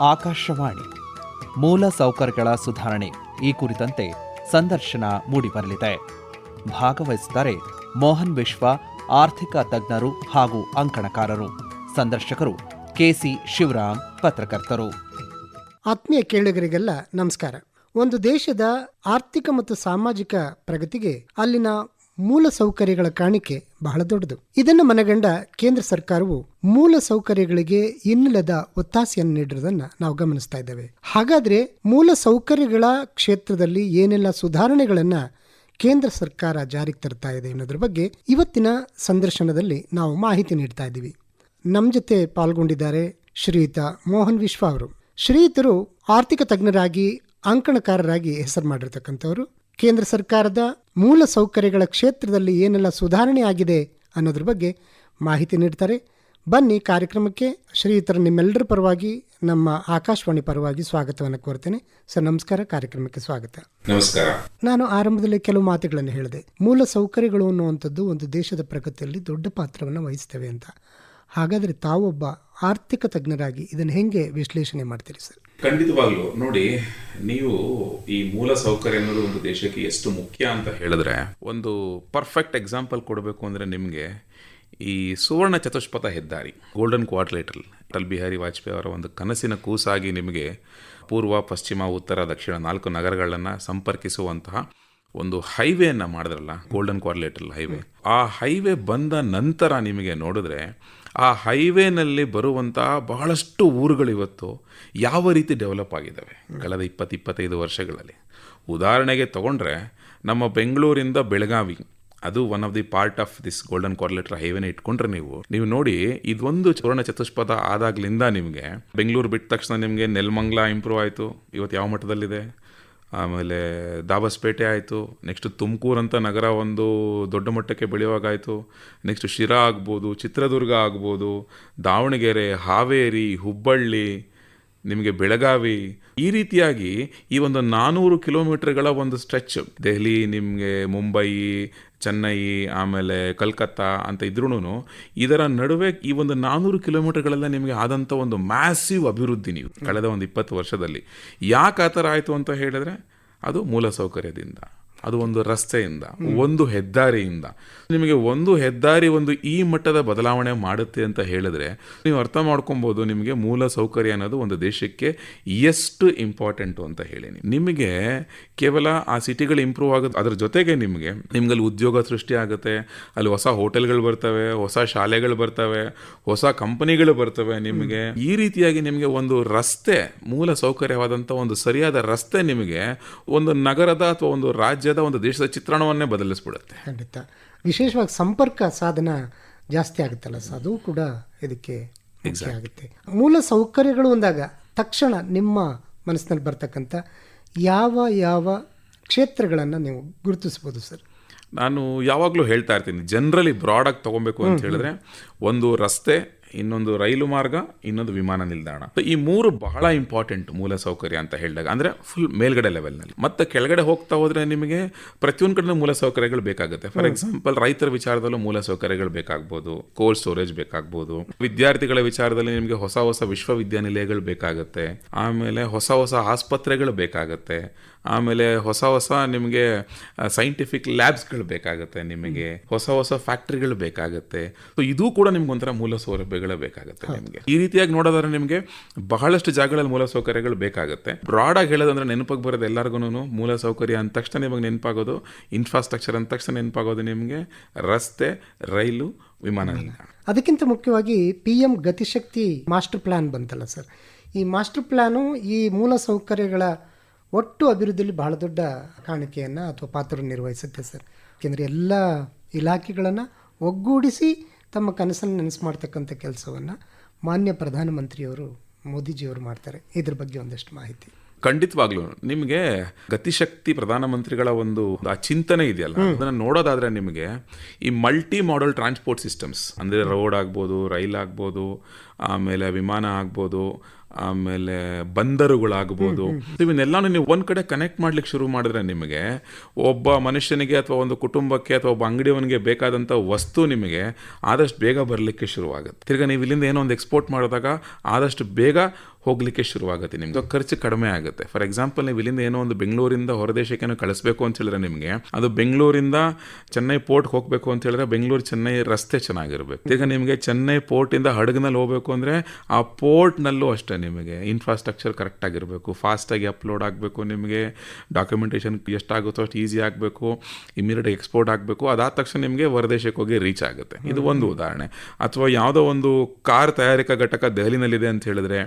ಆಕಾಶವಾಣಿ ಮೂಲ ಸೌಕರ್ಯಗಳ ಸುಧಾರಣೆ ಈ ಕುರಿತಂತೆ ಸಂದರ್ಶನ ಮೂಡಿಬರಲಿದೆ. ಭಾಗವಹಿಸುತ್ತಾರೆ ಮೋಹನ್ ವಿಶ್ವ, ಆರ್ಥಿಕ ತಜ್ಞರು ಹಾಗೂ ಅಂಕಣಕಾರರು. ಸಂದರ್ಶಕರು ಕೆಸಿ ಶಿವರಾಮ್, ಪತ್ರಕರ್ತರು. ಆತ್ಮೀಯ ಕೇಳುಗರಿಗೆಲ್ಲ ನಮಸ್ಕಾರ. ಒಂದು ದೇಶದ ಆರ್ಥಿಕ ಮತ್ತು ಸಾಮಾಜಿಕ ಪ್ರಗತಿಗೆ ಅಲ್ಲಿನ ಮೂಲ ಸೌಕರ್ಯಗಳ ಕಾಣಿಕೆ ಬಹಳ ದೊಡ್ಡದು. ಇದನ್ನು ಮನಗಂಡ ಕೇಂದ್ರ ಸರ್ಕಾರವು ಮೂಲ ಸೌಕರ್ಯಗಳಿಗೆ ಇನ್ನಿಲ್ಲದ ಒತ್ತಾಸೆಯನ್ನು ನೀಡಿರುವುದನ್ನು ನಾವು ಗಮನಿಸ್ತಾ ಇದ್ದೇವೆ. ಹಾಗಾದ್ರೆ ಮೂಲ ಸೌಕರ್ಯಗಳ ಕ್ಷೇತ್ರದಲ್ಲಿ ಏನೆಲ್ಲ ಸುಧಾರಣೆಗಳನ್ನ ಕೇಂದ್ರ ಸರ್ಕಾರ ಜಾರಿಗೆ ತರ್ತಾ ಇದೆ ಅನ್ನೋದ್ರ ಬಗ್ಗೆ ಇವತ್ತಿನ ಸಂದರ್ಶನದಲ್ಲಿ ನಾವು ಮಾಹಿತಿ ನೀಡ್ತಾ ಇದ್ದೀವಿ. ನಮ್ಮ ಜೊತೆ ಪಾಲ್ಗೊಂಡಿದ್ದಾರೆ ಶ್ರೀಯುತ ಮೋಹನ್ ವಿಶ್ವ ಅವರು. ಶ್ರೀಯುತರು ಆರ್ಥಿಕ ತಜ್ಞರಾಗಿ, ಅಂಕಣಕಾರರಾಗಿ ಹೆಸರು ಮಾಡಿರ್ತಕ್ಕಂಥವರು. ಕೇಂದ್ರ ಸರ್ಕಾರದ ಮೂಲ ಸೌಕರ್ಯಗಳ ಕ್ಷೇತ್ರದಲ್ಲಿ ಏನೆಲ್ಲ ಸುಧಾರಣೆ ಆಗಿದೆ ಅನ್ನೋದ್ರ ಬಗ್ಗೆ ಮಾಹಿತಿ ನೀಡ್ತಾರೆ. ಬನ್ನಿ ಕಾರ್ಯಕ್ರಮಕ್ಕೆ ಶ್ರೀಯುತರ ನಿಮ್ಮೆಲ್ಲರ ಪರವಾಗಿ ನಮ್ಮ ಆಕಾಶವಾಣಿ ಪರವಾಗಿ ಸ್ವಾಗತವನ್ನು ಕೋರ್ತೇನೆ. ಸರ್ ನಮಸ್ಕಾರ. ಕಾರ್ಯಕ್ರಮಕ್ಕೆ ಸ್ವಾಗತ. ನಮಸ್ಕಾರ. ನಾನು ಆರಂಭದಲ್ಲಿ ಕೆಲವು ಮಾತುಗಳನ್ನು ಹೇಳಿದೆ. ಮೂಲ ಸೌಕರ್ಯಗಳು ಅನ್ನುವಂಥದ್ದು ಒಂದು ದೇಶದ ಪ್ರಗತಿಯಲ್ಲಿ ದೊಡ್ಡ ಪಾತ್ರವನ್ನು ವಹಿಸ್ತೇವೆ ಅಂತ. ಹಾಗಾದರೆ ತಾವೊಬ್ಬ ಆರ್ಥಿಕ ತಜ್ಞರಾಗಿ ಇದನ್ನು ಹೆಂಗೆ ವಿಶ್ಲೇಷಣೆ ಮಾಡ್ತೀರಿ ಸರ್? ಖಂಡಿತವಾಗ್ಲೂ. ನೋಡಿ, ನೀವು ಈ ಮೂಲ ಸೌಕರ್ಯ ಅನ್ನೋದು ಒಂದು ದೇಶಕ್ಕೆ ಎಷ್ಟು ಮುಖ್ಯ ಅಂತ ಹೇಳಿದ್ರೆ, ಒಂದು ಪರ್ಫೆಕ್ಟ್ ಎಕ್ಸಾಂಪಲ್ ಕೊಡಬೇಕು ಅಂದರೆ ನಿಮಗೆ ಈ ಸುವರ್ಣ ಚತುಷ್ಪಥ ಹೆದ್ದಾರಿ ಗೋಲ್ಡನ್ ಕ್ವಾರ್ಟ್ಲೇಟರ್ ಅಟಲ್ ಬಿಹಾರಿ ವಾಜಪೇಯಿ ಅವರ ಒಂದು ಕನಸಿನ ಕೂಸಾಗಿ ನಿಮಗೆ ಪೂರ್ವ, ಪಶ್ಚಿಮ, ಉತ್ತರ, ದಕ್ಷಿಣ ನಾಲ್ಕು ನಗರಗಳನ್ನು ಸಂಪರ್ಕಿಸುವಂತಹ ಒಂದು ಹೈವೇನ ಮಾಡಿದ್ರಲ್ಲ ಗೋಲ್ಡನ್ ಕ್ವಾರ್ಲೇಟರ್ ಹೈವೇ ಆ ಹೈವೇ ಬಂದ ನಂತರ ನಿಮಗೆ ನೋಡಿದ್ರೆ ಆ ಹೈವೇನಲ್ಲಿ ಬರುವಂತಹ ಬಹಳಷ್ಟು ಊರುಗಳು ಇವತ್ತು ಯಾವ ರೀತಿ ಡೆವಲಪ್ ಆಗಿದ್ದಾವೆ? ಕಳೆದ ಇಪ್ಪತ್ತು, ಇಪ್ಪತ್ತೈದು ವರ್ಷಗಳಲ್ಲಿ. ಉದಾಹರಣೆಗೆ ತಗೊಂಡ್ರೆ, ನಮ್ಮ ಬೆಂಗಳೂರಿಂದ ಬೆಳಗಾವಿ, ಅದು one of the part of this golden quadrilateral ಹೈವೇನ ಇಟ್ಕೊಂಡ್ರೆ ನೀವು ನೀವು ನೋಡಿ, ಇದೊಂದು ಚೂರ್ಣ ಚತುಷ್ಪಥ ಆದಾಗ್ಲಿಂದ ನಿಮಗೆ, ಬೆಂಗಳೂರು ಬಿಟ್ಟ ತಕ್ಷಣ ನಿಮಗೆ ನೆಲಮಂಗ್ಲ ಇಂಪ್ರೂವ್ ಆಯಿತು. ಇವತ್ತು ಯಾವ ಮಟ್ಟದಲ್ಲಿದೆ? ಆಮೇಲೆ ದಾಬಸ್ಪೇಟೆ ಆಯಿತು. ನೆಕ್ಸ್ಟ್ ತುಮಕೂರು ಅಂತ ನಗರ ಒಂದು ದೊಡ್ಡ ಮಟ್ಟಕ್ಕೆ ಬೆಳೆಯುವಾಗಾಯಿತು. ನೆಕ್ಸ್ಟ್ ಶಿರಾ ಆಗ್ಬೋದು, ಚಿತ್ರದುರ್ಗ ಆಗ್ಬೋದು, ದಾವಣಗೆರೆ, ಹಾವೇರಿ, ಹುಬ್ಬಳ್ಳಿ, ನಿಮಗೆ ಬೆಳಗಾವಿ ಈ ರೀತಿಯಾಗಿ ಈ ಒಂದು ನಾನ್ನೂರು ಕಿಲೋಮೀಟರ್ಗಳ ಒಂದು ಸ್ಟ್ರೆಚ್ ದೆಹಲಿ, ನಿಮಗೆ ಮುಂಬೈ, ಚೆನ್ನೈ, ಆಮೇಲೆ ಕಲ್ಕತ್ತಾ ಅಂತ ಇದ್ರೂ ಇದರ ನಡುವೆ ಈ ಒಂದು ನಾನ್ನೂರು ಕಿಲೋಮೀಟರ್ಗಳೆಲ್ಲ ನಿಮಗೆ ಆದಂಥ ಒಂದು ಮ್ಯಾಸಿವ್ ಅಭಿವೃದ್ಧಿ ನೀವು ಕಳೆದ ಒಂದು ಇಪ್ಪತ್ತು ವರ್ಷದಲ್ಲಿ. ಯಾಕೆ ಆ ಥರ ಆಯಿತು ಅಂತ ಹೇಳಿದ್ರೆ ಅದು ಮೂಲ ಸೌಕರ್ಯದಿಂದ. ಅದು ಒಂದು ರಸ್ತೆಯಿಂದ ಒಂದು ಹೆದ್ದಾರಿಯಿಂದ. ನಿಮಗೆ ಒಂದು ಹೆದ್ದಾರಿ ಒಂದು ಈ ಮಟ್ಟದ ಬದಲಾವಣೆ ಮಾಡುತ್ತೆ ಅಂತ ಹೇಳಿದ್ರೆ ನೀವು ಅರ್ಥ ಮಾಡ್ಕೊಬೋದು ನಿಮಗೆ ಮೂಲ ಸೌಕರ್ಯ ಅನ್ನೋದು ಒಂದು ದೇಶಕ್ಕೆ ಎಷ್ಟು ಇಂಪಾರ್ಟೆಂಟು ಅಂತ ಹೇಳಿ ನಿಮಗೆ ಕೇವಲ ಆ ಸಿಟಿಗಳು ಇಂಪ್ರೂವ್ ಆಗುತ್ತೆ ಅದ್ರ ಜೊತೆಗೆ ನಿಮಗೆ ನಿಮ್ಗೆ ಅಲ್ಲಿ ಉದ್ಯೋಗ ಸೃಷ್ಟಿ ಆಗುತ್ತೆ ಅಲ್ಲಿ ಹೊಸ ಹೋಟೆಲ್ಗಳು ಬರ್ತವೆ ಹೊಸ ಶಾಲೆಗಳು ಬರ್ತವೆ ಹೊಸ ಕಂಪನಿಗಳು ಬರ್ತವೆ ನಿಮಗೆ. ಈ ರೀತಿಯಾಗಿ ನಿಮಗೆ ಒಂದು ರಸ್ತೆ ಮೂಲ ಸೌಕರ್ಯವಾದಂಥ ಒಂದು ಸರಿಯಾದ ರಸ್ತೆ ನಿಮಗೆ ಒಂದು ನಗರದ ಅಥವಾ ಒಂದು ರಾಜ್ಯದ ಒಂದು ದೇಶದ ಚಿತ್ರಣವನ್ನೇ ಬದಲಿಸ್ಬಿಡುತ್ತೆ. ಖಂಡಿತ. ವಿಶೇಷವಾಗಿ ಸಂಪರ್ಕ ಸಾಧನ ಜಾಸ್ತಿ ಆಗುತ್ತಲ್ಲ ಸರ್? ಅದು ಕೂಡ ಇದಕ್ಕೆ ಆಗುತ್ತೆ. ಮೂಲ ಸೌಕರ್ಯಗಳು ಅಂದಾಗ ತಕ್ಷಣ ನಿಮ್ಮ ಮನಸ್ಸಿನಲ್ಲಿ ಬರ್ತಕ್ಕಂಥ ಯಾವ ಯಾವ ಕ್ಷೇತ್ರಗಳನ್ನು ನೀವು ಗುರುತಿಸ್ಬೋದು ಸರ್? ನಾನು ಯಾವಾಗಲೂ ಹೇಳ್ತಾ ಇರ್ತೀನಿ ಜನರಲಿ ಬ್ರಾಡಾಗಿ ತೊಗೊಬೇಕು ಅಂತ ಹೇಳಿದ್ರೆ ಒಂದು ರಸ್ತೆ ಇನ್ನೊಂದು ರೈಲು ಮಾರ್ಗ ಇನ್ನೊಂದು ವಿಮಾನ ನಿಲ್ದಾಣ. ಈ ಮೂರು ಬಹಳ ಇಂಪಾರ್ಟೆಂಟ್ ಮೂಲ ಸೌಕರ್ಯ ಅಂತ ಹೇಳಿದಾಗ ಅಂದ್ರೆ ಫುಲ್ ಮೇಲ್ಗಡೆ ಲೆವೆಲ್ನಲ್ಲಿ ಮತ್ತೆ ಕೆಳಗಡೆ ಹೋಗ್ತಾ ಹೋದ್ರೆ ನಿಮಗೆ ಪ್ರತಿಯೊಂದು ಕಡೆ ಮೂಲ ಸೌಕರ್ಯಗಳು ಬೇಕಾಗುತ್ತೆ. ಫಾರ್ ಎಕ್ಸಾಂಪಲ್ ರೈತರ ವಿಚಾರದಲ್ಲೂ ಮೂಲ ಸೌಕರ್ಯಗಳು ಬೇಕಾಗ್ಬೋದು. ಕೋಲ್ಡ್ ಸ್ಟೋರೇಜ್ ಬೇಕಾಗ್ಬೋದು. ವಿದ್ಯಾರ್ಥಿಗಳ ವಿಚಾರದಲ್ಲಿ ನಿಮಗೆ ಹೊಸ ಹೊಸ ವಿಶ್ವವಿದ್ಯಾನಿಲಯಗಳು ಬೇಕಾಗುತ್ತೆ. ಆಮೇಲೆ ಹೊಸ ಹೊಸ ಆಸ್ಪತ್ರೆಗಳು ಬೇಕಾಗುತ್ತೆ. ಆಮೇಲೆ ಹೊಸ ಹೊಸ ನಿಮಗೆ ಸೈಂಟಿಫಿಕ್ ಲ್ಯಾಬ್ಸ್ಗಳು ಬೇಕಾಗುತ್ತೆ ನಿಮಗೆ ಹೊಸ ಹೊಸ ಫ್ಯಾಕ್ಟ್ರಿಗಳು ಬೇಕಾಗುತ್ತೆ. ಸೊ ಇದು ಕೂಡ ನಿಮ್ಗೆ ಒಂಥರ ಮೂಲ ಸೌಲಭ್ಯಗಳೇ ಬೇಕಾಗುತ್ತೆ ನಿಮಗೆ. ಈ ರೀತಿಯಾಗಿ ನೋಡೋದಾದ್ರೆ ನಿಮಗೆ ಬಹಳಷ್ಟು ಜಾಗಗಳಲ್ಲಿ ಮೂಲ ಸೌಕರ್ಯಗಳು ಬೇಕಾಗುತ್ತೆ. ಬ್ರಾಡ್ ಆಗಿ ಹೇಳೋದಂದ್ರೆ ನೆನಪಾಗಿ ಬರೋದು ಎಲ್ಲರಿಗೂ ಮೂಲ ಸೌಕರ್ಯ ಅಂದ ತಕ್ಷಣ ನಿಮಗೆ ನೆನಪಾಗೋದು ಇನ್ಫ್ರಾಸ್ಟ್ರಕ್ಚರ್ ಅಂದ ತಕ್ಷಣ ನೆನಪಾಗೋದು ನಿಮಗೆ ರಸ್ತೆ ರೈಲು ವಿಮಾನ ನಿಲ್ದಾಣ. ಅದಕ್ಕಿಂತ ಮುಖ್ಯವಾಗಿ ಪಿ ಎಂ ಗತಿಶಕ್ತಿ ಮಾಸ್ಟರ್ ಪ್ಲಾನ್ ಬಂತಲ್ಲ ಸರ್. ಈ ಮಾಸ್ಟರ್ ಪ್ಲಾನು ಈ ಮೂಲ ಸೌಕರ್ಯಗಳ ಒಟ್ಟು ಅಭಿವೃದ್ಧಿಯಲ್ಲಿ ಬಹಳ ದೊಡ್ಡ ಕಾಣಿಕೆಯನ್ನು ಅಥವಾ ಪಾತ್ರ ನಿರ್ವಹಿಸುತ್ತೆ ಸರ್. ಏಕೆಂದರೆ ಎಲ್ಲ ಇಲಾಖೆಗಳನ್ನು ಒಗ್ಗೂಡಿಸಿ ತಮ್ಮ ಕನಸನ್ನು ನೆನೆಸು ಮಾಡ್ತಕ್ಕಂಥ ಕೆಲಸವನ್ನು ಮಾನ್ಯ ಪ್ರಧಾನಮಂತ್ರಿಯವರು ಮೋದಿಜಿಯವರು ಮಾಡ್ತಾರೆ. ಇದ್ರ ಬಗ್ಗೆ ಒಂದಷ್ಟು ಮಾಹಿತಿ. ಖಂಡಿತವಾಗ್ಲು. ನಿಮಗೆ ಗತಿಶಕ್ತಿ ಪ್ರಧಾನಮಂತ್ರಿಗಳ ಒಂದು ಆ ಚಿಂತನೆ ಇದೆಯಲ್ಲ ಅದನ್ನು ನೋಡೋದಾದ್ರೆ ನಿಮಗೆ ಈ ಮಲ್ಟಿ ಮಾಡಲ್ ಟ್ರಾನ್ಸ್ಪೋರ್ಟ್ ಸಿಸ್ಟಮ್ಸ್ ಅಂದರೆ ರೋಡ್ ಆಗ್ಬೋದು ರೈಲ್ ಆಗ್ಬೋದು ಆಮೇಲೆ ವಿಮಾನ ಆಗ್ಬೋದು ಆಮೇಲೆ ಬಂದರುಗಳಾಗ್ಬೋದು ಇವನ್ನೆಲ್ಲಾನು ನೀವು ಒಂದು ಕಡೆ ಕನೆಕ್ಟ್ ಮಾಡ್ಲಿಕ್ಕೆ ಶುರು ಮಾಡಿದ್ರೆ ನಿಮಗೆ ಒಬ್ಬ ಮನುಷ್ಯನಿಗೆ ಅಥವಾ ಒಂದು ಕುಟುಂಬಕ್ಕೆ ಅಥವಾ ಒಬ್ಬ ಅಂಗಡಿಯವನಿಗೆ ಬೇಕಾದಂಥ ವಸ್ತು ನಿಮಗೆ ಆದಷ್ಟು ಬೇಗ ಬರಲಿಕ್ಕೆ ಶುರುವಾಗುತ್ತೆ. ತಿರ್ಗಿ ನೀವು ಇಲ್ಲಿಂದ ಏನೋ ಒಂದು ಎಕ್ಸ್ಪೋರ್ಟ್ ಮಾಡಿದಾಗ ಆದಷ್ಟು ಬೇಗ ಹೋಗ್ಲಿಕ್ಕೆ ಶುರುವಾಗುತ್ತೆ. ನಿಮ್ಗೆ ಖರ್ಚು ಕಡಿಮೆ ಆಗುತ್ತೆ. ಫಾರ್ ಎಕ್ಸಾಂಪಲ್ ನೀವು ಇಲ್ಲಿಂದ ಏನೋ ಒಂದು ಬೆಂಗಳೂರಿಂದ ಹೊರದೇಶಕ್ಕೆ ಕಳಿಸ್ಬೇಕು ಅಂತ ಹೇಳಿದ್ರೆ ನಿಮಗೆ, ಅದು ಬೆಂಗಳೂರಿಂದ ಚೆನ್ನೈ ಪೋರ್ಟ್ ಹೋಗಬೇಕು ಅಂತ ಹೇಳಿದ್ರೆ ಬೆಂಗಳೂರು ಚೆನ್ನೈ ರಸ್ತೆ ಚೆನ್ನಾಗಿರಬೇಕು. ಈಗ ನಿಮಗೆ ಚೆನ್ನೈ ಪೋರ್ಟಿಂದ ಹಡಗಿನಲ್ಲಿ ಹೋಗಬೇಕು ಅಂದರೆ ಆ ಪೋರ್ಟ್ನಲ್ಲೂ ಅಷ್ಟೇ ನಿಮಗೆ ಇನ್ಫ್ರಾಸ್ಟ್ರಕ್ಚರ್ ಕರೆಕ್ಟ್ ಆಗಿರಬೇಕು. ಫಾಸ್ಟಾಗಿ ಅಪ್ಲೋಡ್ ಆಗಬೇಕು ನಿಮಗೆ ಡಾಕ್ಯುಮೆಂಟೇಷನ್ ಎಷ್ಟಾಗುತ್ತೋ ಅಷ್ಟು ಈಸಿ ಆಗಬೇಕು ಇಮಿಡಿಯೇಟ್ ಎಕ್ಸ್ಪೋರ್ಟ್ ಆಗಬೇಕು. ಅದಾದ ತಕ್ಷಣ ನಿಮಗೆ ಹೊರದೇಶಕ್ಕೆ ಹೋಗಿ ರೀಚ್ ಆಗುತ್ತೆ. ಇದು ಒಂದು ಉದಾಹರಣೆ. ಅಥವಾ ಯಾವುದೋ ಒಂದು ಕಾರ್ ತಯಾರಿಕಾ ಘಟಕ ದೆಹಲಿನಲ್ಲಿದೆ ಅಂತ ಹೇಳಿದ್ರೆ